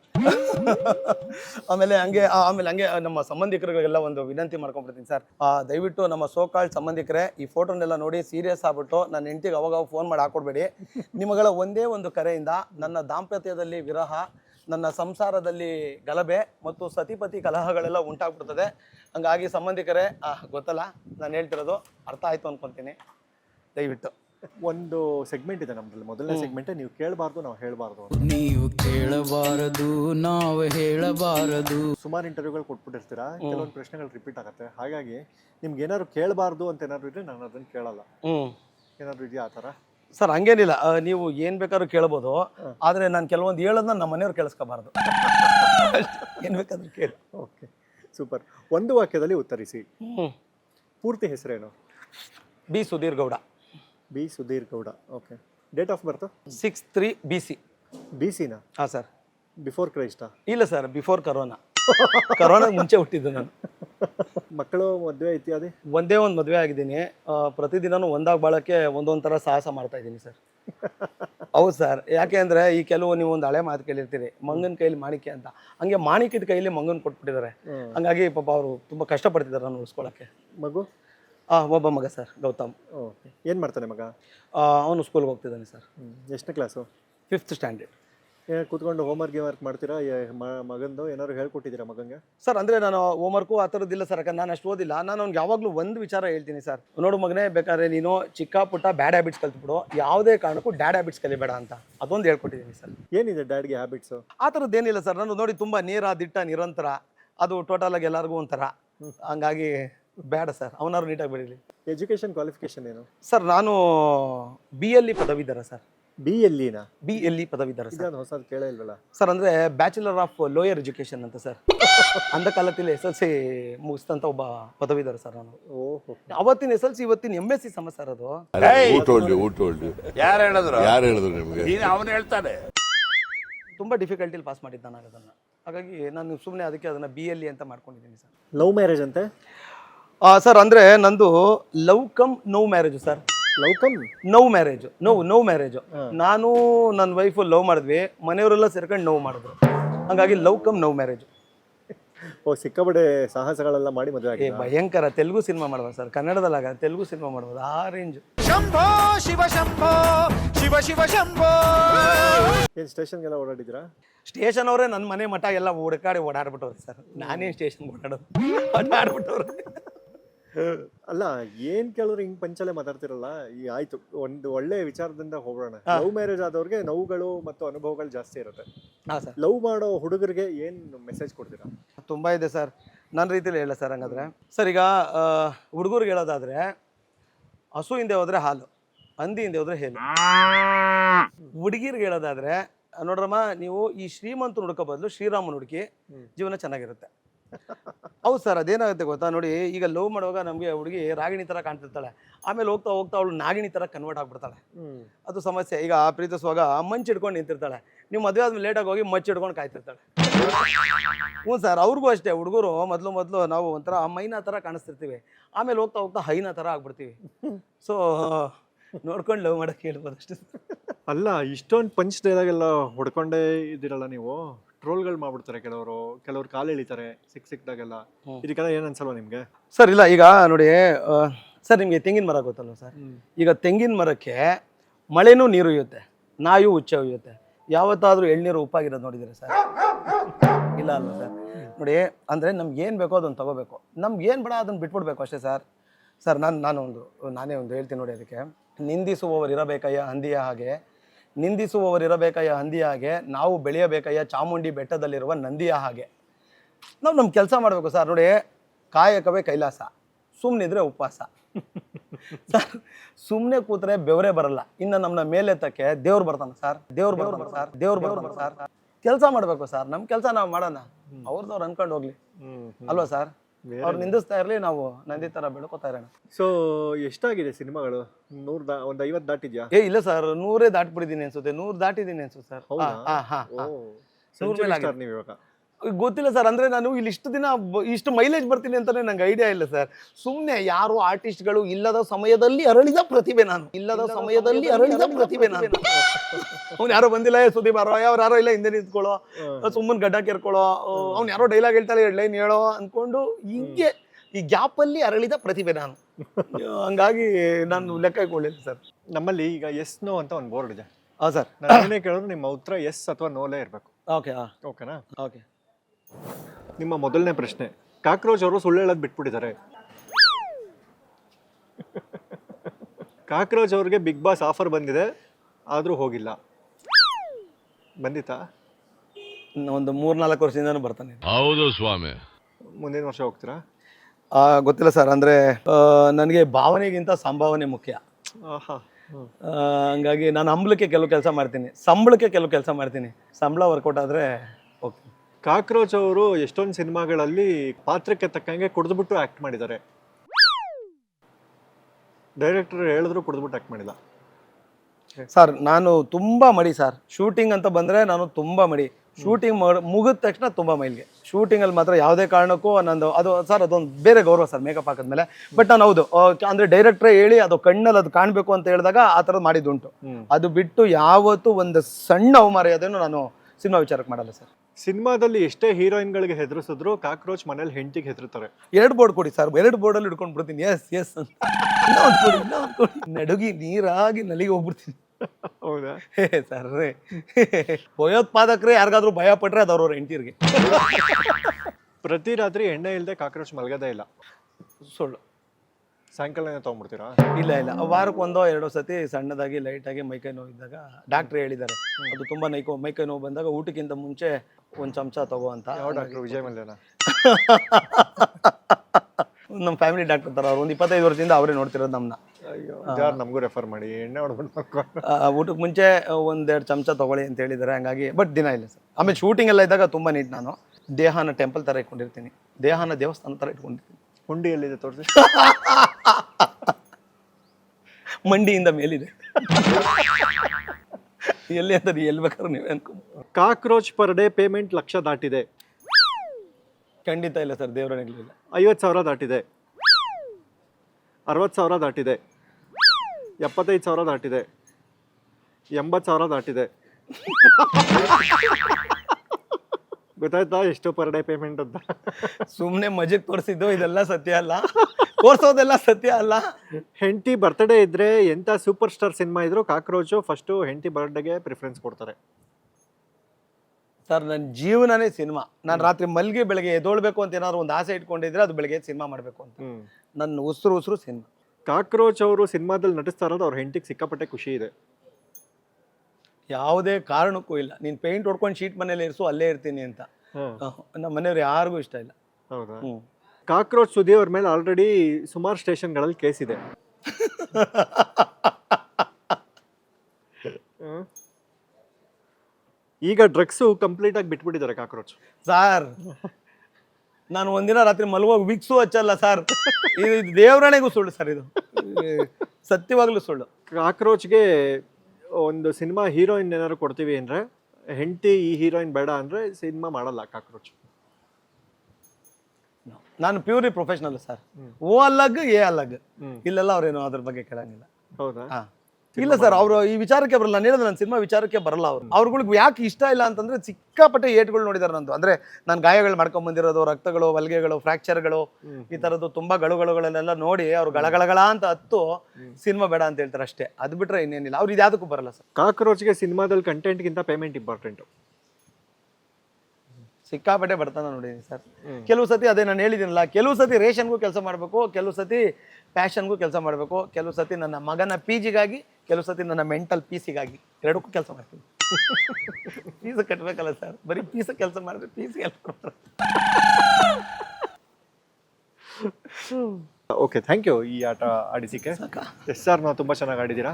ಆಮೇಲೆ ಹಂಗೆ ಆ- ಆಮೇಲೆ ಹಂಗೆ ನಮ್ಮ ಸಂಬಂಧಿಕರಿಗೆಲ್ಲ ಒಂದು ವಿನಂತಿ ಮಾಡ್ಕೊಂಡ್ಬಿಡ್ತೀನಿ ಸರ್. ದಯವಿಟ್ಟು ನಮ್ಮ ಸೋಕಾಳ್ ಸಂಬಂಧಿಕರೇ ಈ ಫೋಟೋನೆಲ್ಲ ನೋಡಿ ಸೀರಿಯಸ್ ಆಗ್ಬಿಟ್ಟು ನನ್ನ ಹೆಂಡತಿಗೆ ಅವಾಗ ಫೋನ್ ಮಾಡಿ ಹಾಕೊಡ್ಬೇಡಿ. ನಿಮಗಳ ಒಂದೇ ಒಂದು ಕರೆಯಿಂದ ನನ್ನ ದಾಂಪತ್ಯದಲ್ಲಿ ವಿರಹ ನನ್ನ ಸಂಸಾರದಲ್ಲಿ ಗಲಭೆ ಮತ್ತು ಸತಿಪತಿ ಕಲಹಗಳೆಲ್ಲ ಉಂಟಾಗ್ಬಿಡ್ತದೆ. ಹಂಗಾಗಿ ಸಂಬಂಧಿಕರೇ ಆ, ಗೊತ್ತಲ್ಲ ನಾನು ಹೇಳ್ತಿರೋದು ಅರ್ಥ ಆಯಿತು ಅನ್ಕೊಂತೀನಿ. ದಯವಿಟ್ಟು. ಒಂದು ಸೆಗ್ಮೆಂಟ್ ಇದೆ ನಮ್ದ್ರಲ್ಲಿ. ಮೊದಲನೇ ಸೆಗ್ಮೆಂಟ್ ನೀವು ಕೇಳಬಾರ್ದು ನಾವು ಹೇಳಬಾರ್ದು ನೀವು ಕೇಳಬಾರದು ನಾವು ಹೇಳಬಾರದು. ಸುಮಾರು ಇಂಟರ್ವ್ಯೂಗಳು ಕೊಟ್ಬಿಟ್ಟಿರ್ತೀರಾ? ಕೆಲವೊಂದು ಪ್ರಶ್ನೆಗಳು ರಿಪೀಟ್ ಆಗುತ್ತೆ. ಹಾಗಾಗಿ ನಿಮ್ಗೆ ಏನಾದ್ರು ಕೇಳಬಾರ್ದು ಅಂತ ಏನಾದ್ರು ಇದ್ರೆ ನಾನು ಅದನ್ನ ಕೇಳಲ್ಲ. ಏನಾದ್ರು ಇದೆಯಾ ಆ ಥರ? ಸರ್ ಹಂಗೇನಿಲ್ಲ. ಆ, ನೀವು ಏನ್ ಬೇಕಾದ್ರೂ ಕೇಳ್ಬೋದು. ಆದರೆ ನಾನು ಕೆಲವೊಂದು ಹೇಳೋದನ್ನ ನಮ್ಮ ಮನೆಯವ್ರು ಕೇಳಿಸ್ಕೋಬಾರ್ದು. ಏನ್ ಬೇಕಾದ್ರೂ ಕೇಳಿ. ಓಕೆ ಸೂಪರ್ ಒಂದು ವಾಕ್ಯದಲ್ಲಿ ಉತ್ತರಿಸಿ. ಪೂರ್ತಿ ಹೆಸರೇನು? B Sudheer Gowda. B Sudheer Gowda. Okay date of birth six three B C B ಸಿನಾ ಹಾಂ ಸರ್ ಬಿಫೋರ್ ಕ್ರೈಸ್ಟಾ ಇಲ್ಲ ಸರ್ ಬಿಫೋರ್ ಕರೋನಾ ಕರೋನಾ ಮುಂಚೆ ಹುಟ್ಟಿದ್ದು ನಾನು. ಮಕ್ಕಳು ಮದುವೆ ಇತ್ಯಾದಿ ಒಂದೇ ಒಂದು ಮದುವೆ ಆಗಿದ್ದೀನಿ. ಆ, ಪ್ರತಿದಿನನೂ ಒಂದಾಗ ಬಾಳಕ್ಕೆ ಒಂದೊಂದು ಥರ ಸಾಹಸ ಮಾಡ್ತಾ ಇದ್ದೀನಿ ಸರ್ ಹೌದು ಸರ್ ಯಾಕೆ ಅಂದರೆ ಈ ಕೆಲವು ನೀವು ಒಂದು ಹಳೆ ಮಾತು ಕೇಳಿರ್ತೀರಿ. ಮಂಗನ ಕೈಲಿ ಮಾಣಿಕ್ಯ ಅಂತ. ಹಂಗೆ ಮಾಣಿಕ್ಯದ ಕೈಲಿ ಮಂಗನ್ ಕೊಟ್ಬಿಟ್ಟಿದ್ದಾರೆ. ಹಂಗಾಗಿ ಪಾಪ ಅವರು ತುಂಬ ಕಷ್ಟಪಡ್ತಿದ್ದಾರೆ ನಾನು ಉಳಿಸ್ಕೊಳ್ಳೋಕ್ಕೆ ಮಗು? ಆ, ಒಬ್ಬ ಮಗ ಸರ್ ಗೌತಮ್. ಓಕೆ. ಏನು ಮಾಡ್ತಾನೆ ಮಗ? ಅವನು ಸ್ಕೂಲ್ಗೆ ಹೋಗ್ತಿದ್ದಾನೆ ಸರ್. ಹ್ಮ್. ಎಷ್ಟನೇ ಕ್ಲಾಸು ಫಿಫ್ತ್ ಸ್ಟ್ಯಾಂಡರ್ಡ್ ಕೂತ್ಕೊಂಡು ಹೋಮ್ವರ್ಕ್ ಗೇಮ್ವರ್ಕ್ ಮಾಡ್ತೀರಾ? ಏ- ಮ- ಮಗಂದು ಏನಾದ್ರು ಹೇಳ್ಕೊಟ್ಟಿದ್ದೀರಾ ಮಗಂಗೆ? ಸರ್ ಅಂದರೆ ನಾನು ಹೋಮ್ವರ್ಕು ಆ ಥರದ್ದಿಲ್ಲ ಸರ್ ಯಾಕಂದ್ರೆ ನಾನು ಅಷ್ಟು ಓದಿಲ್ಲ. ನಾನು ಅವ್ನಿಗೆ ಯಾವಾಗಲೂ ಒಂದು ವಿಚಾರ ಹೇಳ್ತೀನಿ ಸರ್. ನೋಡು ಮಗನೇ ಬೇಕಾದ್ರೆ ನೀನು ಚಿಕ್ಕ ಪುಟ್ಟ ಬ್ಯಾಡ್ ಹ್ಯಾಬಿಟ್ಸ್ ಕಲ್ತ್ಬಿಡು. ಯಾವುದೇ ಕಾರಣಕ್ಕೂ ಡ್ಯಾಡ್ ಹ್ಯಾಬಿಟ್ಸ್ ಕಲಿಬೇಡ ಅಂತ. ಅದೊಂದು ಹೇಳ್ಕೊಟ್ಟಿದ್ದೀನಿ ಸರ್. ಏನಿದೆ ಡ್ಯಾಡ್ಗೆ ಹ್ಯಾಬಿಟ್ಸು ಆ ಥರದ್ದೇನಿಲ್ಲ ಸರ್. ನಾನು ನೋಡಿ ತುಂಬ ನೇರ ದಿಟ್ಟ ನಿರಂತರ. ಅದು ಟೋಟಲ್ ಆಗಿ ಎಲ್ಲರಿಗೂ ಒಂಥರ. ಹಂಗಾಗಿ ಬೇಡ ಸರ್ ಅವನಾರು ನೀಟಾಗಿ ಬೆಳೀಲಿ ಎಜುಕೇಷನ್ ಕ್ವಾಲಿಫಿಕೇಶನ್ ಏನು? ಸರ್ ನಾನು ಬಿ ಎಲ್ ಇ ಪದವೀಧರ ಸರ್. ಬಿ ಎಲ್ಲಿನ ಬಿ ಎಲ್ ಇ ಪದವೀಧರ ಸರ್. ಹೊಸ ಹೊಸದು ಕೇಳೇ ಇಲ್ವಲ್ಲ ಸರ್ ಅಂದ್ರೆ ಬ್ಯಾಚುಲರ್ ಆಫ್ ಲೋಯರ್ ಎಜುಕೇಷನ್ ಅಂತ ಸರ್. ಅಂದ ಕಾಲದಲ್ಲಿ ಎಸ್ ಎಲ್ ಸಿ ಮುಗಿಸ್ತಂತ ಒಬ್ಬ ಪದವೀಧರ ಸರ್ ನಾನು. ಓಹೋ. ಅವತ್ತಿನ ಎಸ್ ಎಲ್ ಸಿ ಇವತ್ತಿನ ಎಂ ಎಸ್ ಸಿ ಸಮ ಸರ್ ಅದು. ಊಟ ಊಟೋಲ್ಡಿ ಯಾರು ಹೇಳಿದ್ರು? ಯಾರು ಹೇಳಿದ್ರು ನಿಮಗೆ? ನೀನು ಅವನು ಹೇಳ್ತಾನೆ. ತುಂಬಾ ಡಿಫಿಕಲ್ಟಿಲಿ ಪಾಸ್ ಮಾಡಿದ್ದ ನಾನು ಅದನ್ನು. ಹಾಗಾಗಿ ನಾನು ಸುಮ್ಮನೆ ಅದಕ್ಕೆ ಅದನ್ನ ಬಿ ಎಲ್ ಇ ಅಂತ ಮಾಡ್ಕೊಂಡಿದ್ದೀನಿ ಸರ್. ಲವ್ ಮ್ಯಾರೇಜ್ ಅಂತೆ? ಸರ್ ಅಂದ್ರೆ ನಂದು love come no marriage sir. Love come? No marriage no no marriage. ನಾನು ನನ್ನ ವೈಫ್ ಲವ್ ಮಾಡಿದ್ವಿ ಮನೆಯವರೆಲ್ಲ ಸೇರ್ಕೊಂಡು ನೋವು ಮಾಡಿದ್ರು. ಹಂಗಾಗಿ ಲವ್ ಕಮ್ ನೋ ಮ್ಯಾರೇಜ್. ಓ ಸಿಕ್ಕಬಡೆ ಸಾಹಸಗಳೆಲ್ಲ ಮಾಡಿ ಮದುವೆ ಏ ಆಗಿದೆ ಭಯಂಕರ ತೆಲುಗು ಸಿನಿಮಾ ಮಾಡ್ಬೋದು ಸರ್ ಕನ್ನಡದಲ್ಲಾಗ ತೆಲುಗು ಸಿನಿಮಾ ಮಾಡ್ಬೋದು ಆ ರೇಂಜ್ ಶಂಭೋ ಶಿವ ಶಂಭೋ ಶಿವ ಶಿವ ಶಂಭೋ. ಏನು ಸ್ಟೇಷನ್ಗೆಲ್ಲ ಓಡಾಡಿದ್ರಾ ಸ್ಟೇಷನ್ ಅವರೇ ನನ್ನ ಮನೆ ಮಠ ಎಲ್ಲ ಹುಡುಕಾಡಿ ಓಡಾಡ್ಬಿಟ್ಟವ್ರೆ ಸರ್. ನಾನೇ ಸ್ಟೇಷನ್ ಓಡಾಡೋದು. ಓಡಾಡ್ಬಿಟ್ಟವ್ರೆ. ಅಲ್ಲ ಏನ್ ಕೇಳೋರು ಹಿಂಗ್ ಪಂಚಲೆ ಮಾತಾಡ್ತಿರಲ್ಲ ಈ ಆಯ್ತು ಒಂದು ಒಳ್ಳೆ ವಿಚಾರದಿಂದ ಹೋಗೋಣ. ಲವ್ ಮ್ಯಾರೇಜ್ ಆದವ್ರಿಗೆ ನೋವುಗಳು ಮತ್ತು ಅನುಭವಗಳು ಜಾಸ್ತಿ ಇರುತ್ತೆ. ಹಾಂ ಸರ್. ಲವ್ ಮಾಡೋ ಹುಡುಗರಿಗೆ ಏನ್ ಮೆಸೇಜ್ ಕೊಡ್ತೀರಾ? ತುಂಬಾ ಇದೆ ಸರ್. ನನ್ನ ರೀತಿಲಿ ಹೇಳ ಸರ್ ಹಂಗಾದ್ರೆ. ಸರ್ ಈಗ ಹುಡುಗರಿಗೆ ಹೇಳೋದಾದ್ರೆ ಹಸು ಹಿಂದೆ ಹೋದ್ರೆ ಹಾಲು ಹಂದಿ ಹಿಂದೆ ಹೋದ್ರೆ ಹೇಲು. ಹುಡುಗಿರ್ಗೆ ಹೇಳೋದಾದ್ರೆ ನೋಡ್ರಮ್ಮ ನೀವು ಈ ಶ್ರೀಮಂತ ಹುಡುಕೋ ಬದಲು ಶ್ರೀರಾಮನ ಹುಡುಕಿ ಜೀವನ ಚೆನ್ನಾಗಿರುತ್ತೆ. ಹೌದು ಸರ್ ಅದೇನಾಗುತ್ತೆ ಗೊತ್ತಾ? ನೋಡಿ ಈಗ ಲವ್ ಮಾಡುವಾಗ ನಮಗೆ ಹುಡುಗಿ ರಾಗಿಣಿ ಥರ ಕಾಣ್ತಿರ್ತಾಳೆ. ಆಮೇಲೆ ಹೋಗ್ತಾ ಹೋಗ್ತಾ ಅವಳು ನಾಗಿಣಿ ಥರ ಕನ್ವರ್ಟ್ ಆಗ್ಬಿಡ್ತಾಳೆ. ಅದು ಸಮಸ್ಯೆ. ಈಗ ಪ್ರೀತಿಸುವಾಗ ಮಂಚ್ ಹಿಡ್ಕೊಂಡು ನಿಂತಿರ್ತಾಳೆ. ನೀವು ಮದುವೆ ಆದ್ಮೇಲೆ ಲೇಟಾಗಿ ಹೋಗಿ ಮಚ್ಚ ಹಿಡ್ಕೊಂಡು ಕಾಯ್ತಿರ್ತಾಳೆ. ಹ್ಞೂ ಸರ್ ಅವ್ರಿಗೂ ಅಷ್ಟೇ. ಹುಡುಗರು ಮೊದಲು ಮೊದಲು ನಾವು ಒಂಥರ ಮೈನಾ ಥರ ಕಾಣಿಸ್ತಿರ್ತೀವಿ. ಆಮೇಲೆ ಹೋಗ್ತಾ ಹೋಗ್ತಾ ಹೈನಾ ಥರ ಆಗ್ಬಿಡ್ತೀವಿ. ಸೊ ನೋಡ್ಕೊಂಡು ಲವ್ ಮಾಡೋಕ್ಕೆ ಹೇಳ್ಬೋದು ಅಷ್ಟೇ ಅಲ್ಲ ಇಷ್ಟೊಂದು ಪಂಚ್ ಡೈಲಾಗ್ ಎಲ್ಲ ಹೊಡ್ಕೊಂಡೇ ಇದ್ದೀರಲ್ಲ ನೀವು? ಟ್ರೋಲ್ಗಳು ಮಾಡ್ಬಿಡ್ತಾರೆ ಕೆಲವರು ಕೆಲವರು ಕಾಲು ಎಳಿತಾರೆ ಸಿಕ್ ಸಿಕ್ದಾಗೆಲ್ಲ. ಇದಕ್ಕೆಲ್ಲ ಏನು ಅನ್ಸಲ್ವಾ ನಿಮಗೆ? ಸರ್ ಇಲ್ಲ ಈಗ ನೋಡಿ ಆ, ಸರ್ ನಿಮಗೆ ತೆಂಗಿನ ಮರ ಗೊತ್ತಲ್ವ ಸರ್? ಈಗ ತೆಂಗಿನ ಮರಕ್ಕೆ ಮಳೆನೂ ನೀರು ಉಯ್ಯುತ್ತೆ ನಾಯು ಉಚ್ಚ ಉಯ್ಯುತ್ತೆ. ಯಾವತ್ತಾದರೂ ಎಳ್ನೀರು ಉಪ್ಪಾಗಿರೋದು ನೋಡಿದ್ದೀರಾ ಸರ್? ಇಲ್ಲ ಅಲ್ಲ ಸರ್? ನೋಡಿ ಅಂದರೆ ನಮ್ಗೆ ಏನು ಬೇಕೋ ಅದನ್ನು ತಗೋಬೇಕು. ನಮ್ಗೆ ಏನು ಬೇಡ ಅದನ್ನು ಬಿಟ್ಬಿಡ್ಬೇಕು ಅಷ್ಟೇ ಸರ್. ಸರ್ ನಾನು ನಾನು ಒಂದು ನಾನೇ ಒಂದು ಹೇಳ್ತೀನಿ ನೋಡಿ ಅದಕ್ಕೆ. ನಿಂದಿಸುವವರು ಇರಬೇಕಯ್ಯ ಹಂದಿಯ ಹಾಗೆ. ನಿಂದಿಸುವವರು ಇರಬೇಕಯ್ಯ ಹಂದಿಯ ಹಾಗೆ ನಾವು ಬೆಳೆಯಬೇಕಯ್ಯ ಚಾಮುಂಡಿ ಬೆಟ್ಟದಲ್ಲಿರುವ ನಂದಿಯ ಹಾಗೆ. ನಾವು ನಮ್ಮ ಕೆಲಸ ಮಾಡಬೇಕು ಸರ್. ನೋಡಿ ಕಾಯಕವೇ ಕೈಲಾಸ ಸುಮ್ಮನಿದ್ರೆ ಉಪವಾಸ. ಸರ್ ಸುಮ್ಮನೆ ಕೂತ್ರೆ ಬೆವರೇ ಬರಲ್ಲ. ಇನ್ನು ನಮ್ಮನ್ನ ಮೇಲೆತ್ತಕ್ಕೆ ದೇವ್ರು ಬರ್ತಾನೆ ಸರ್. ದೇವ್ರು ಬರ್ತಾನೆ ಸರ್. ದೇವ್ರು ಬರ್ತಾನೆ ಸರ್. ಕೆಲಸ ಮಾಡಬೇಕು ಸರ್. ನಮ್ಮ ಕೆಲಸ ನಾವು ಮಾಡೋಣ. ಅವ್ರದವ್ರು ಅನ್ಕೊಂಡು ಹೋಗ್ಲಿ. ಅಲ್ವಾ ಸರ್? ಅವ್ರು ನಿಂದಿಸ್ತಾ ಇರಲಿ ನಾವು ನಂದಿ ತರ ಬೆಳ್ಕೊತಾ ಇರೋಣ. ಸೊ ಎಷ್ಟಾಗಿದೆ ಸಿನಿಮಾಗಳು? ನೂರ್ ದಾ ಒಂದ್ ಐವತ್ ದಾಟಿದ್ಯಾ? ಏ ಇಲ್ಲ ಸರ್ ನೂರೇ ದಾಟ್ಬಿಡಿದೀನಿ ಅನ್ಸುತ್ತೆ ನೂರ್ ದಾಟಿದೀನಿ ಅನ್ಸುತ್ತೆ ಸರ್. ಹೌದಾ? ಹಾಂ ಓ. ನೀವು ಇವಾಗ ಗೊತ್ತಿಲ್ಲ ಸರ್. ಅಂದ್ರೆ ನಾನು ಇಲ್ಲಿ ಇಷ್ಟು ದಿನ ಬ- ಇಷ್ಟು ಮೈಲೇಜ್ ಬರ್ತೀನಿ ಅಂತಾನೆ ನಂಗೆ ಐಡಿಯಾ ಇಲ್ಲ ಸರ್. ಸುಮ್ಮನೆ ಯಾರು ಆರ್ಟಿಸ್ಟ್ಗಳು ಇಲ್ಲದ ಸಮಯದಲ್ಲಿ ಅರಳಿದ ಪ್ರತಿಭೆ ನಾನು. ಇಲ್ಲದ ಸಮಯದಲ್ಲಿ ಅರಳಿದ ಪ್ರತಿಭೆ ನಾನು. ಅವ್ನು ಯಾರೋ ಬಂದಿಲ್ಲ ಏ ಸುದೀಪ್ ಯಾರೋ ಅವ್ರು ಯಾರೋ ಇಲ್ಲ ಹಿಂದೆ ನಿಂತ್ಕೊಳ್ಳೋ. ಸುಮ್ಮನೆ ಗಡ್ಡ ಕೆರ್ಕೊಳ್ಳೋ. ಅವ್ನು ಯಾರೋ ಡೈಲಾಗ್ ಹೇಳ್ತಾರೆ ಎರಡು ಲೈನ್ ಹೇಳೋ ಅನ್ಕೊಂಡು ಹಿಂಗೆ ಈ ಗ್ಯಾಪಲ್ಲಿ ಅರಳಿದ ಪ್ರತಿಭೆ ನಾನು. ಹಂಗಾಗಿ ನಾನು ಲೆಕ್ಕ ಇಟ್ಕೊಳ್ಳಿಲ್ಲ ಸರ್. ನಮ್ಮಲ್ಲಿ ಈಗ ಎಸ್ ನೋ ಅಂತ ಒಂದು ಬೋರ್ಡ್ ಇದೆ. ಹಾಂ ಸರ್. ನಾನು ಏನೇ ಕೇಳಿದ್ರು ನಿಮ್ಮ ಉತ್ತರ ಎಸ್ ಅಥವಾ ನೋಲೇ ಇರಬೇಕು. ಓಕೆ ಓಕೆನಾ ಓಕೆ ನಿಮ್ಮ ಮೊದಲನೇ ಪ್ರಶ್ನೆ ಕಾಕ್ರೋಚ್ ಅವರು ಸುಳ್ಳು ಹೇಳೋದು ಬಿಟ್ಬಿಟ್ಟಿದ್ದಾರೆ. ಕಾಕ್ರೋಚ್ ಅವ್ರಿಗೆ ಬಿಗ್ ಬಾಸ್ ಆಫರ್ ಬಂದಿದೆ ಆದರೂ ಹೋಗಿಲ್ಲ. ಬಂದಿತಾ ಒಂದು ಮೂರ್ನಾಲ್ಕು ವರ್ಷದಿಂದನೂ ಬರ್ತಾನೆ ಹೌದು ಸ್ವಾಮಿ. ಮುಂದಿನ ವರ್ಷ ಹೋಗ್ತೀರಾ? ಆ, ಗೊತ್ತಿಲ್ಲ ಸರ್ ಅಂದರೆ ನನಗೆ ಭಾವನೆಗಿಂತ ಸಂಭಾವನೆ ಮುಖ್ಯ. ಆಹಾ ಆ, ಹಂಗಾಗಿ ನಾನು ಹಂಬಲಕ್ಕೆ ಕೆಲವು ಕೆಲಸ ಮಾಡ್ತೀನಿ ಸಂಬಳಕ್ಕೆ ಕೆಲವು ಕೆಲಸ ಮಾಡ್ತೀನಿ. ಸಂಬಳ ವರ್ಕೌಟ್ ಆದರೆ ಹೋಗ್ತೀನಿ. ಕಾಕ್ರೋಚ್ ಅವರು ಎಷ್ಟೊಂದು ಸಿನಿಮಾಗಳಲ್ಲಿ ಪಾತ್ರಕ್ಕೆ ತಕ್ಕಂಗೆ ಕುಡಿದ್ಬಿಟ್ಟು ಆಕ್ಟ್ ಮಾಡಿದ್ದಾರೆ. ಡೈರೆಕ್ಟರ್ ಹೇಳಿದ್ರು ಕುಡಿದ್ಬಿಟ್ಟು ಆಕ್ಟ್ ಮಾಡಿಲ್ಲ. ಸರ್ ನಾನು ತುಂಬ ಮಡಿ ಸರ್ ಶೂಟಿಂಗ್ ಅಂತ ಬಂದರೆ ನಾನು ತುಂಬ ಮಡಿ. ಶೂಟಿಂಗ್ ಮುಗಿದ ತಕ್ಷಣ ತುಂಬ ಮೈಲ್ಗೆ. ಶೂಟಿಂಗಲ್ಲಿ ಮಾತ್ರ ಯಾವುದೇ ಕಾರಣಕ್ಕೂ ನಂದು ಅದು ಸರ್ ಅದೊಂದು ಬೇರೆ ಗೌರವ ಸರ್ ಮೇಕಪ್ ಹಾಕಿದ್ಮೇಲೆ ಬಟ್ ನಾನು ಹೌದು ಅಂದ್ರೆ ಡೈರೆಕ್ಟ್ರೇ ಹೇಳಿ ಅದು ಕಣ್ಣಲ್ಲಿ ಅದು ಕಾಣಬೇಕು ಅಂತ ಹೇಳಿದಾಗ ಆ ಥರದ್ದು ಮಾಡಿದ್ದುಂಟು. ಅದು ಬಿಟ್ಟು ಯಾವತ್ತೂ ಒಂದು ಸಣ್ಣ ಅವಮರ್ಯಾದೆನೂ ನಾನು ಸಿನಿಮಾ ವಿಚಾರಕ್ಕೆ ಮಾಡಲ್ಲ ಸರ್ ಸಿನಿಮಾದಲ್ಲಿ ಎಷ್ಟೇ ಹೀರೋಯಿನ್ಗಳಿಗೆ ಹೆದರಿಸಿದ್ರು ಕಾಕ್ರೋಚ್ ಮನೇಲಿ ಹೆಂಡತಿಗೆ ಹೆದರ್ತಾರೆ. ಎರಡು ಬೋರ್ಡ್ ಕೊಡಿ ಸರ್ ಎರಡು ಬೋರ್ಡಲ್ಲಿ ಹಿಡ್ಕೊಂಡು ಬಿಡ್ತೀನಿ. ಎಸ್ ಎಸ್ ಅಂತ. ಕೊಡಿ ಕೊಡಿ. ನಡುಗಿ ನೀರಾಗಿ ನಲಿಗೆ ಹೋಗ್ಬಿಡ್ತೀನಿ. ಹೌದಾ? ಹೇ ಸರ್ ಭಯೋತ್ಪಾದಕರೇ ಯಾರಿಗಾದ್ರೂ ಭಯ ಪಟ್ರೆ ಅದು ಅವ್ರವ್ರ ಹೆಂಡತಿರ್ಗೆ. ಪ್ರತಿ ರಾತ್ರಿ ಎಣ್ಣೆ ಇಲ್ಲದೆ ಕಾಕ್ರೋಚ್ ಮಲಗದೇ ಇಲ್ಲ. ಸುಳ್ಳು. ಸಾಯಂಕಾಲನೇ ತೊಗೊಂಡ್ಬಿಡ್ತೀರಾ? ಇಲ್ಲ ಇಲ್ಲ. ವಾರಕ್ಕೆ ಒಂದೋ ಎರಡೋ ಸತಿ ಸಣ್ಣದಾಗಿ ಲೈಟಾಗಿ ಮೈಕೈ ನೋವು ಇದ್ದಾಗ ಡಾಕ್ಟ್ರ್ ಹೇಳಿದ್ದಾರೆ. ಅದು ತುಂಬ ನೈಕೋ ಮೈಕೈ ನೋವು ಬಂದಾಗ ಊಟಕ್ಕಿಂತ ಮುಂಚೆ ಒಂದು ಚಮಚ ತಗೋ ಅಂತ. ಯಾವ ಡಾಕ್ಟರ್ ವಿಜಯ ಮಲ್ಯನ? ನಮ್ಮ ಫ್ಯಾಮಿಲಿ ಡಾಕ್ಟರ್ ಥರ ಅವ್ರು ಒಂದು ಇಪ್ಪತ್ತೈದು ವರ್ಷದಿಂದ ಅವರೇ ನೋಡ್ತಿರೋದು ನಮ್ಮನ್ನ ಅಯ್ಯೋ ಯಾರು ನಮಗೂ ರೆಫರ್ ಮಾಡಿ? ಎಣ್ಣೆ ಹೊಡ್ಬಿಟ್ಟು ಊಟಕ್ಕೆ ಮುಂಚೆ ಒಂದೆರಡು ಚಮಚ ತಗೊಳ್ಳಿ ಅಂತ ಹೇಳಿದ್ದಾರೆ. ಹಂಗಾಗಿ ಬಟ್ ದಿನ ಇಲ್ಲ ಸರ್. ಆಮೇಲೆ ಶೂಟಿಂಗ್ ಎಲ್ಲ ಇದ್ದಾಗ ತುಂಬ ನೀಟ್ ನಾನು. ದೇಹನ ಟೆಂಪಲ್ ಥರ ಇಟ್ಕೊಂಡಿರ್ತೀನಿ. ದೇಹನ ದೇವಸ್ಥಾನ ಥರ ಇಟ್ಕೊಂಡಿರ್ತೀನಿ. ಹುಂಡಿ ಎಲ್ಲಿದೆ ತೋರಿಸಿ. ಮಂಡಿಯಿಂದ ಮೇಲಿದೆ. ಎಲ್ಲಿ ಅಂತ ಎಲ್ಲಿ ಬೇಕಾದ್ರೆ ನೀವೇ ಅನ್ಕೊ cockroach per day payment lakh ದಾಟಿದೆ. ಖಂಡಿತ ಇಲ್ಲ ಸರ್ ದೇವರ ನೆಗಲಿಲ್ಲ ಐವತ್ತು ಸಾವಿರ ದಾಟಿದೆ. ಅರವತ್ತು ಸಾವಿರ ದಾಟಿದೆ. ಎಪ್ಪತ್ತೈದು ಸಾವಿರ ದಾಟಿದೆ. ಎಂಬತ್ತು ಸಾವಿರ ದಾಟಿದೆ. ಗೊತ್ತಾಯ್ತಾ ಎಷ್ಟು ಪರ್ ಡೇ ಪೇಮೆಂಟ್ ಅಂತ? ಸುಮ್ಮನೆ ಮಜಕ್ ತೋರಿಸಿದ್ದು ಇದೆಲ್ಲ ಸತ್ಯ ಅಲ್ಲ. ತೋರಿಸೋದೆಲ್ಲ ಸತ್ಯ ಅಲ್ಲ. ಹೆಂಡತಿ ಬರ್ತ್ಡೇ ಇದ್ರೆ ಎಂಥ ಸೂಪರ್ ಸ್ಟಾರ್ ಸಿನಿಮಾ ಇದ್ರು ಕಾಕ್ರೋಚು ಫಸ್ಟು ಹೆಂಡತಿ ಬರ್ತ್ಡೇಗೆ ಪ್ರಿಫರೆನ್ಸ್ ಕೊಡ್ತಾರೆ. ಸರ್ ನನ್ನ ಜೀವನನೇ ಸಿನಿಮಾ ನಾನು ರಾತ್ರಿ ಮಲ್ಗಿ ಬೆಳಗ್ಗೆ ಎದೊಳ್ಬೇಕು ಅಂತ ಏನಾದ್ರು ಒಂದು ಆಸೆ ಇಟ್ಕೊಂಡಿದ್ರೆ ಅದು ಬೆಳಗ್ಗೆ ಸಿನಿಮಾ ಮಾಡಬೇಕು ಅಂತ. ನನ್ನ ಉಸಿರು ಉಸಿರು ಸಿನಿಮಾ ಕಾಕ್ರೋಚ್ ಅವರು ಸಿನಿಮಾದಲ್ಲಿ ನಟಿಸ್ತಾ ಇರೋದು ಅವ್ರ ಹೆಂಡತಿಗೆ ಸಿಕ್ಕಾಪಟ್ಟೆ ಖುಷಿ ಇದೆ. ಯಾವುದೇ ಕಾರಣಕ್ಕೂ ಇಲ್ಲ. ನೀನು ಪೇಂಟ್ ಹೊಡ್ಕೊಂಡು ಶೀಟ್ ಮನೇಲಿ ಇರಿಸು ಅಲ್ಲೇ ಇರ್ತೀನಿ ಅಂತ. ನಮ್ಮ ಮನೆಯವ್ರು ಯಾರಿಗೂ ಇಷ್ಟ ಇಲ್ಲ. ಹೌದಾ? ಹ್ಞೂ ಕಾಕ್ರೋಚ್ ಸುದ್ದಿ ಅವ್ರ ಮೇಲೆ ಆಲ್ರೆಡಿ ಸುಮಾರು ಸ್ಟೇಷನ್ಗಳಲ್ಲಿ ಕೇಸ್ ಇದೆ. ಈಗ ಡ್ರಗ್ಸು ಕಂಪ್ಲೀಟ್ ಆಗಿ ಬಿಟ್ಬಿಟ್ಟಿದ್ದಾರೆ ಕಾಕ್ರೋಚ್. ಸಾರ್ ನಾನು ಒಂದಿನ ರಾತ್ರಿ ಮಲಗುವಾಗ ವಿಕ್ಸು ಹಚ್ಚಲ್ಲ ಸರ್. ಇದು ದೇವ್ರಾಣೆಗೂ ಸುಳ್ಳು ಸರ್ ಇದು ಸತ್ಯವಾಗ್ಲೂ ಸುಳ್ಳು. ಕಾಕ್ರೋಚ್ಗೆ ಒಂದು ಸಿನಿಮಾ ಹೀರೋಯಿನ್ ಏನಾದ್ರು ಕೊಡ್ತೀವಿ ಅಂದ್ರೆ ಹೆಂಡತಿ ಈ ಹೀರೋಯಿನ್ ಬೇಡ ಅಂದ್ರೆ ಸಿನಿಮಾ ಮಾಡಲ್ಲ ಕಾಕ್ರೋಚ್. ನಾನು ಪ್ಯೂರಿ ಪ್ರೊಫೆಷನಲ್ ಸರ್. ಓ ಅಲ್ಲಗ್ ಎ ಅಲ್ಲಗ್. ಇಲ್ಲೆಲ್ಲ ಅವ್ರೇನು ಅದ್ರ ಬಗ್ಗೆ ಕೇಳಂಗಿಲ್ಲ. ಹೌದಾ. ಇಲ್ಲ ಸರ್ ಅವರು ಈ ವಿಚಾರಕ್ಕೆ ಬರಲ್ಲ. ನಾನು ಹೇಳಿದ್ರೆ ನನ್ನ ಸಿನಿಮಾ ವಿಚಾರಕ್ಕೆ ಬರಲ್ಲ ಅವರು. ಅವ್ರುಗಳಿಗೆ ಯಾಕೆ ಇಷ್ಟ ಇಲ್ಲ ಅಂತಂದ್ರೆ ಸಿಕ್ಕಾಪಟ್ಟೆ ಏಟ್ಗಳು ನೋಡಿದಾರೆ ನಂದು. ಅಂದ್ರೆ ನಾನು ಗಾಯಗಳು ಮಾಡ್ಕೊಂಡ್ ಬಂದಿರೋದು ರಕ್ತಗಳು ವಲ್ಗೆಗಳು ಫ್ರಾಕ್ಚರ್ಗಳು ಈ ತರದ್ದು ತುಂಬಾ ಗಳುಗಳುಗಳನ್ನೆಲ್ಲ ನೋಡಿ ಅವ್ರು ಗಳಗಳಗಳ ಅಂತ ಹತ್ತು ಸಿನಿಮಾ ಬೇಡ ಅಂತ ಹೇಳ್ತಾರೆ ಅಷ್ಟೇ. ಅದು ಬಿಟ್ರೆ ಇನ್ನೇನಿಲ್ಲ. ಅವ್ರು ಇದ್ಯಾವುದಕ್ಕೂ ಬರಲ್ಲ ಸರ್. ಕಾಕ್ರೋಚ್ಗೆ ಸಿನಿಮಾದಲ್ಲಿ ಕಂಟೆಂಟ್ಗಿಂತ ಪೇಮೆಂಟ್ ಇಂಪಾರ್ಟೆಂಟು ಸಿಕ್ಕಾಪಟ್ಟೆ ಬರ್ತಾನೆ ನೋಡಿದ್ದೀನಿ ಸರ್. ಕೆಲವು ಸತಿ ಅದೇ ನಾನು ಹೇಳಿದ್ದೀನಲ್ಲ ಕೆಲವು ಸತಿ ರೇಷನ್ಗೂ ಕೆಲಸ ಮಾಡಬೇಕು ಕೆಲವು ಸತಿ ಪ್ಯಾಷನ್ಗೂ ಕೆಲಸ ಮಾಡಬೇಕು ಕೆಲವು ಸತಿ ನನ್ನ ಮಗನ ಪಿ ಜಿಗಾಗಿ ಕೆಲವು ಸತಿ ನನ್ನ ಮೆಂಟಲ್ ಪೀಸಿಗಾಗಿ ಎರಡಕ್ಕೂ ಕೆಲಸ ಮಾಡ್ತೀನಿ. ಪೀಸ್ ಕಟ್ಟಬೇಕಲ್ಲ ಸರ್ ಬರೀ ಪೀಸ ಕೆಲಸ ಮಾಡಿದ್ರೆ ಪೀಸ್ ಕೆಲಸ ಓಕೆ ಥ್ಯಾಂಕ್ ಯು ಈ ಆಟ ಆಡಿಸಿಕೆ ಎಸ್ ಸರ್ ನಾವು ತುಂಬ ಚೆನ್ನಾಗಿ ಆಡಿದ್ದೀರಾ?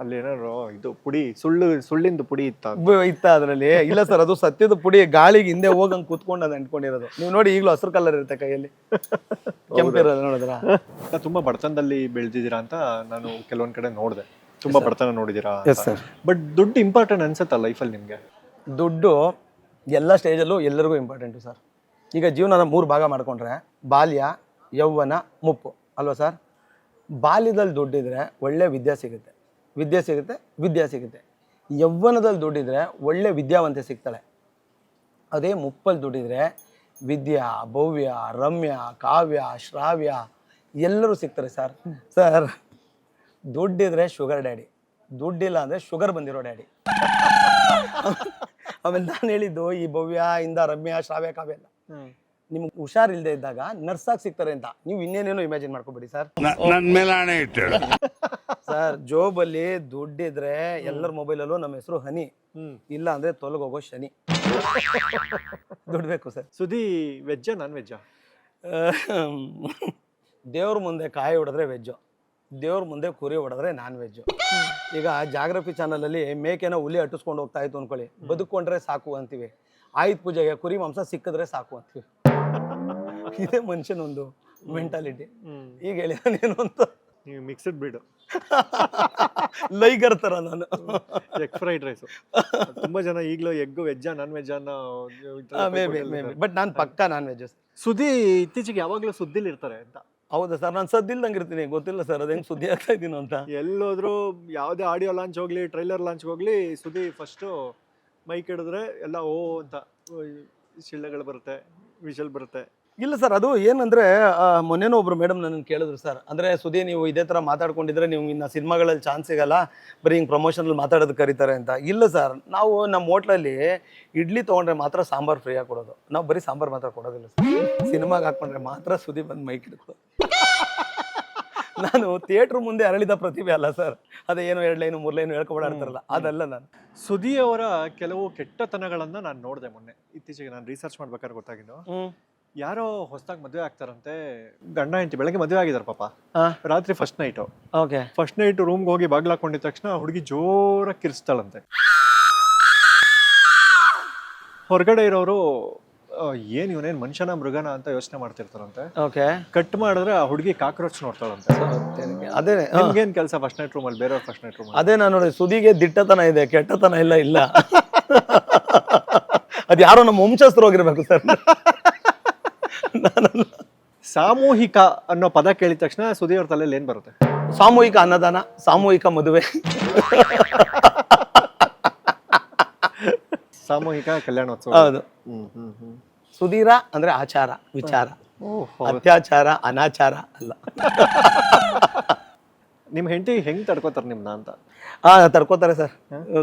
ಅಲ್ಲಿ ಏನಾದ್ರು ಇದು ಪುಡಿ ಸುಳ್ಳು ಸುಳ್ಳಿಂದ ಪುಡಿ ಇತ್ತ? ಇತ್ತ ಅದರಲ್ಲಿ. ಇಲ್ಲ ಸರ್ ಅದು ಸತ್ಯದ ಪುಡಿ. ಗಾಳಿಗೆ ಹಿಂದೆ ಹೋಗಂಗ್ ಕೂತ್ಕೊಂಡು ಅದು ಅಂಟ್ಕೊಂಡಿರೋದು. ನೀವು ನೋಡಿ ಈಗಲೂ ಹಸಿರು ಕಲರ್ ಇರುತ್ತೆ ಕೈಯಲ್ಲಿ. ಕೆಂಪಿರೋದು ನೋಡಿದ್ರ? ತುಂಬಾ ಬಡತನದಲ್ಲಿ ಬೆಳೆದಿದ್ದೀರಾ ಅಂತ ನಾನು ಕೆಲವೊಂದ್ ಕಡೆ ನೋಡಿದೆ. ತುಂಬಾ ಬಡತನ ನೋಡಿದೀರಾ ಸರ್ ಬಟ್ ದುಡ್ಡು ಇಂಪಾರ್ಟೆಂಟ್ ಅನ್ಸುತ್ತಾ ಲೈಫಲ್ಲಿ ನಿಮ್ಗೆ? ದುಡ್ಡು ಎಲ್ಲ ಸ್ಟೇಜಲ್ಲೂ ಎಲ್ಲರಿಗೂ ಇಂಪಾರ್ಟೆಂಟು ಸರ್ ಈಗ ಜೀವನನ ಮೂರು ಭಾಗ ಮಾಡ್ಕೊಂಡ್ರೆ ಬಾಲ್ಯ ಯೌವನ ಮುಪ್ಪು. ಅಲ್ವಾ ಸರ್ ಬಾಲ್ಯದಲ್ಲಿ ದುಡ್ಡಿದ್ರೆ ಒಳ್ಳೆ ವಿದ್ಯೆ ಸಿಗುತ್ತೆ. ವಿದ್ಯೆ ಸಿಗುತ್ತೆ ವಿದ್ಯೆ ಸಿಗುತ್ತೆ. ಯೌವನದಲ್ಲಿ ದುಡ್ಡಿದ್ರೆ ಒಳ್ಳೆ ವಿದ್ಯಾವಂತೆ ಸಿಗ್ತಾಳೆ. ಅದೇ ಮುಪ್ಪಲ್ಲಿ ದುಡ್ಡಿದ್ರೆ ವಿದ್ಯಾ, ಭವ್ಯ, ರಮ್ಯ, ಕಾವ್ಯ, ಶ್ರಾವ್ಯ ಎಲ್ಲರೂ ಸಿಗ್ತಾರೆ ಸರ್. ಸರ್, ದುಡ್ಡಿದ್ರೆ ಶುಗರ್ ಡ್ಯಾಡಿ, ದುಡ್ಡಿಲ್ಲ ಅಂದರೆ ಶುಗರ್ ಬಂದಿರೋ ಡ್ಯಾಡಿ. ಆಮೇಲೆ ನಾನು ಹೇಳಿದ್ದು ಈ ಭವ್ಯ, ಇಂದ ರಮ್ಯ, ಶ್ರಾವ್ಯ, ಕಾವ್ಯ ಎಲ್ಲ. ನಿಮ್ಗೆ ಹುಷಾರಿಲ್ಲದೆ ಇದ್ದಾಗ ನರ್ಸಾಗಿ ಸಿಗ್ತಾರೆ ಅಂತ. ನೀವು ಇನ್ನೇನೇನೋ ಇಮ್ಯಾಜಿನ್ ಮಾಡ್ಕೊಬೇಡಿ ಸರ್. ನನ್ ಮೇಲೆ ಹಣೆ ಇಟ್ಟು ಸರ್ ಜೋಬಲ್ಲಿ ದುಡ್ಡಿದ್ರೆ ಎಲ್ಲರ ಮೊಬೈಲಲ್ಲೂ ನಮ್ಮ ಹೆಸರು ಹನಿ. ಇಲ್ಲ ಅಂದ್ರೆ ತೊಲಗೋಗೋ ಶನಿ. ದುಡ್ಬೇಕು ಸರ್. ಸುದಿ ವೆಜ್ಜಾ ನಾನ್ ವೆಜ್ಜಾ? ದೇವ್ರ ಮುಂದೆ ಕಾಯಿ ಹೊಡೆದ್ರೆ ವೆಜ್ಜು. ದೇವ್ರ ಮುಂದೆ ಕುರಿ ಹೊಡೆದ್ರೆ ನಾನ್ ವೆಜ್ಜು. ಈಗ ಜಾಗ್ರಫಿ ಚಾನಲಲ್ಲಿ ಮೇಕೆನ ಹುಲಿ ಅಟ್ಟಿಸ್ಕೊಂಡು ಹೋಗ್ತಾ ಇತ್ತು ಅನ್ಕೊಳ್ಳಿ. ಬದುಕೊಂಡ್ರೆ ಸಾಕು ಅಂತೀವಿ. ಆಯುಧ ಪೂಜೆಗೆ ಕುರಿ ಮಾಂಸ ಸಿಕ್ಕಿದ್ರೆ ಸಾಕು ಅಂತೀವಿ. ಇದೇ ಮನುಷ್ಯನೊಂದು ಮೆಂಟಾಲಿಟಿ ಈಗ ಹೇಳಿ ನಾನೇನು ಅಂತ ನೀವು ಮಿಕ್ಸ್ಡ್ ಬಿಡು ಲೈಗರ್ ತರ ನಾನು. ಎಗ್ ಫ್ರೈಡ್ ರೈಸ್ ತುಂಬಾ ಜನ ಈಗಲೂ ಎಗ್ ವೆಜ್ಜಾ ನಾನ್ ವೆಜ್ ಅನ್ನೋ ಬಟ್ ನಾನು ಪಕ್ಕ ನಾನ್ ವೆಜ್ ಸುದ್ದಿ ಇತ್ತೀಚೆಗೆ ಯಾವಾಗಲೂ ಸುದ್ದಿಲಿ ಇರ್ತಾರೆ ಅಂತ. ಹೌದಾ ಸರ್? ನಾನು ಸದ್ದಿಲ್ದಂಗೆ ಇರ್ತೀನಿ. ಗೊತ್ತಿಲ್ಲ ಸರ್ ಅದು ಹೆಂಗೆ ಸುದ್ದಿ ಆಗ್ತಾ ಇದ್ದೀನೋ ಅಂತ. ಎಲ್ಲೋದ್ರು ಯಾವುದೇ ಆಡಿಯೋ ಲಾಂಚ್ ಹೋಗ್ಲಿ ಟ್ರೈಲರ್ ಲಾಂಚ್ ಹೋಗ್ಲಿ ಸುದ್ದಿ ಫಸ್ಟು ಮೈಕ್ ಹಿಡಿದ್ರೆ ಎಲ್ಲ ಓ ಅಂತ ಶಿಳ್ಳೆಗಳು ಬರುತ್ತೆ ವಿಷಲ್ ಬರುತ್ತೆ. ಇಲ್ಲ ಸರ್ ಅದು ಏನಂದ್ರೆ ಮೊನ್ನೆನೋ ಒಬ್ರು ಮೇಡಮ್ ನನ್ನ ಕೇಳಿದ್ರು ಸರ್. ಅಂದ್ರೆ ಸುದಿ ನೀವು ಇದೇ ತರ ಮಾತಾಡ್ಕೊಂಡಿದ್ರೆ ನೀವು ಇನ್ನ ಸಿನಿಮಾಗಳಲ್ಲಿ ಚಾನ್ಸ್ ಸಿಗಲ್ಲ. ಬರೀ ಹಿಂಗೆ ಪ್ರಮೋಷನಲ್ಲಿ ಮಾತಾಡೋದು ಕರೀತಾರೆ ಅಂತ. ಇಲ್ಲ ಸರ್ ನಾವು ನಮ್ಮ ಹೋಟ್ಲಲ್ಲಿ ಇಡ್ಲಿ ತೊಗೊಂಡ್ರೆ ಮಾತ್ರ ಸಾಂಬಾರ್ ಫ್ರೀಯಾಗಿ ಕೊಡೋದು. ನಾವು ಬರೀ ಸಾಂಬಾರ್ ಮಾತ್ರ ಕೊಡೋದಿಲ್ಲ ಸರ್. ಸಿನಿಮಾಗೆ ಹಾಕೊಂಡ್ರೆ ಮಾತ್ರ ಸುದಿ ಬಂದು ಮೈಕ್ ಹಿಡ್ಕೊಳ್ಳೋದು ನಾನು ಥಿಯೇಟ್ರ್ ಮುಂದೆ ಅರಳಿದ ಪ್ರತಿಭೆ ಅಲ್ಲ ಸರ್. ಅದೇ ಏನೋ ಎರಡು ಲೈನು ಮೂರು ಲೈನು ಹೇಳ್ಕೊಬಾರ್ತಾರಲ್ಲ ಅದಲ್ಲ ನಾನು. ಸುದಿ ಅವರ ಕೆಲವು ಕೆಟ್ಟತನಗಳನ್ನು ನಾನು ನೋಡಿದೆ ಮೊನ್ನೆ. ಇತ್ತೀಚೆಗೆ ನಾನು ರಿಸರ್ಚ್ ಮಾಡ್ಬೇಕಾದ್ರೆ ಗೊತ್ತಾಗಿದ್ದು. ಯಾರೋ ಹೊಸದಾಗಿ ಮದುವೆ ಆಗ್ತಾರಂತೆ ಗಂಡ ಹೆಂಡತಿ ಬೆಳಗ್ಗೆ ಮದುವೆ ಆಗಿದ್ದಾರೆ ಪಾಪ. ರಾತ್ರಿ first night okay. First night ರೂಮ್ಗೆ ಹೋಗಿ ಬಾಗಿಲು ಹಾಕೊಂಡಿದ ತಕ್ಷಣ ಹುಡುಗಿ ಜೋರ ಕಿರಿಸ್ತಾಳಂತೆ ಹೊರಗಡೆ ಇರೋರು ಏನು ಇವನೇನು ಮನುಷ್ಯನ ಮೃಗನ ಅಂತ ಯೋಚನೆ ಮಾಡ್ತಿರ್ತಾರಂತೆ. ಓಕೆ. ಕಟ್ ಮಾಡಿದ್ರೆ ಆ ಹುಡುಗಿ ಕಾಕ್ರೋಚ್ ನೋಡ್ತಾಳಂತೆ. ಅದೇ ನಿಮ್ಗೇನ್ ಕೆಲಸ ಫಸ್ಟ್ ನೈಟ್ ರೂಮ್ ಅಲ್ಲಿ ಬೇರೆ ಫಸ್ಟ್ ನೈಟ್ ರೂಮ್ ಅದೇ ನಾನು ನೋಡಿ ಸುದಿಗೆ ದಿಟ್ಟತನ ಇದೆ ಕೆಟ್ಟತನ ಇಲ್ಲ ಇಲ್ಲ. ಅದು ಯಾರೋ ನಮ್ಮ ವಂಶಸ್ಥರು ಹೋಗಿರ್ಬೇಕು ಸರ್. ನಾನಲ್ಲ. ಸಾಮೂಹಿಕ ಅನ್ನೋ ಪದ ಕೇಳಿದ ತಕ್ಷಣ ಸುದಿ ಅವ್ರ ತಲೆಯಲ್ಲಿ ಏನ್ ಬರುತ್ತೆ? ಸಾಮೂಹಿಕ ಅನ್ನದಾನ ಸಾಮೂಹಿಕ ಮದುವೆ. ಸಾಮೂಹಿಕ ಕಲ್ಯಾಣೋತ್ಸವ. ಹೌದು. ಹ್ಮ್ ಹ್ಮ್ ಹ್ಮ್. ಸುಧೀರ ಅಂದ್ರೆ ಆಚಾರ ವಿಚಾರ. ಓಹ್. ಅತ್ಯಾಚಾರ ಅನಾಚಾರ ಅಲ್ಲ. ನಿಮ್ ಹೆಂಡತಿ ಹೆಂಗ್ ತಡ್ಕೋತಾರೆ ನಿಮ್ನ ಅಂತ? ಹಾ ತಡ್ಕೋತಾರೆ ಸರ್.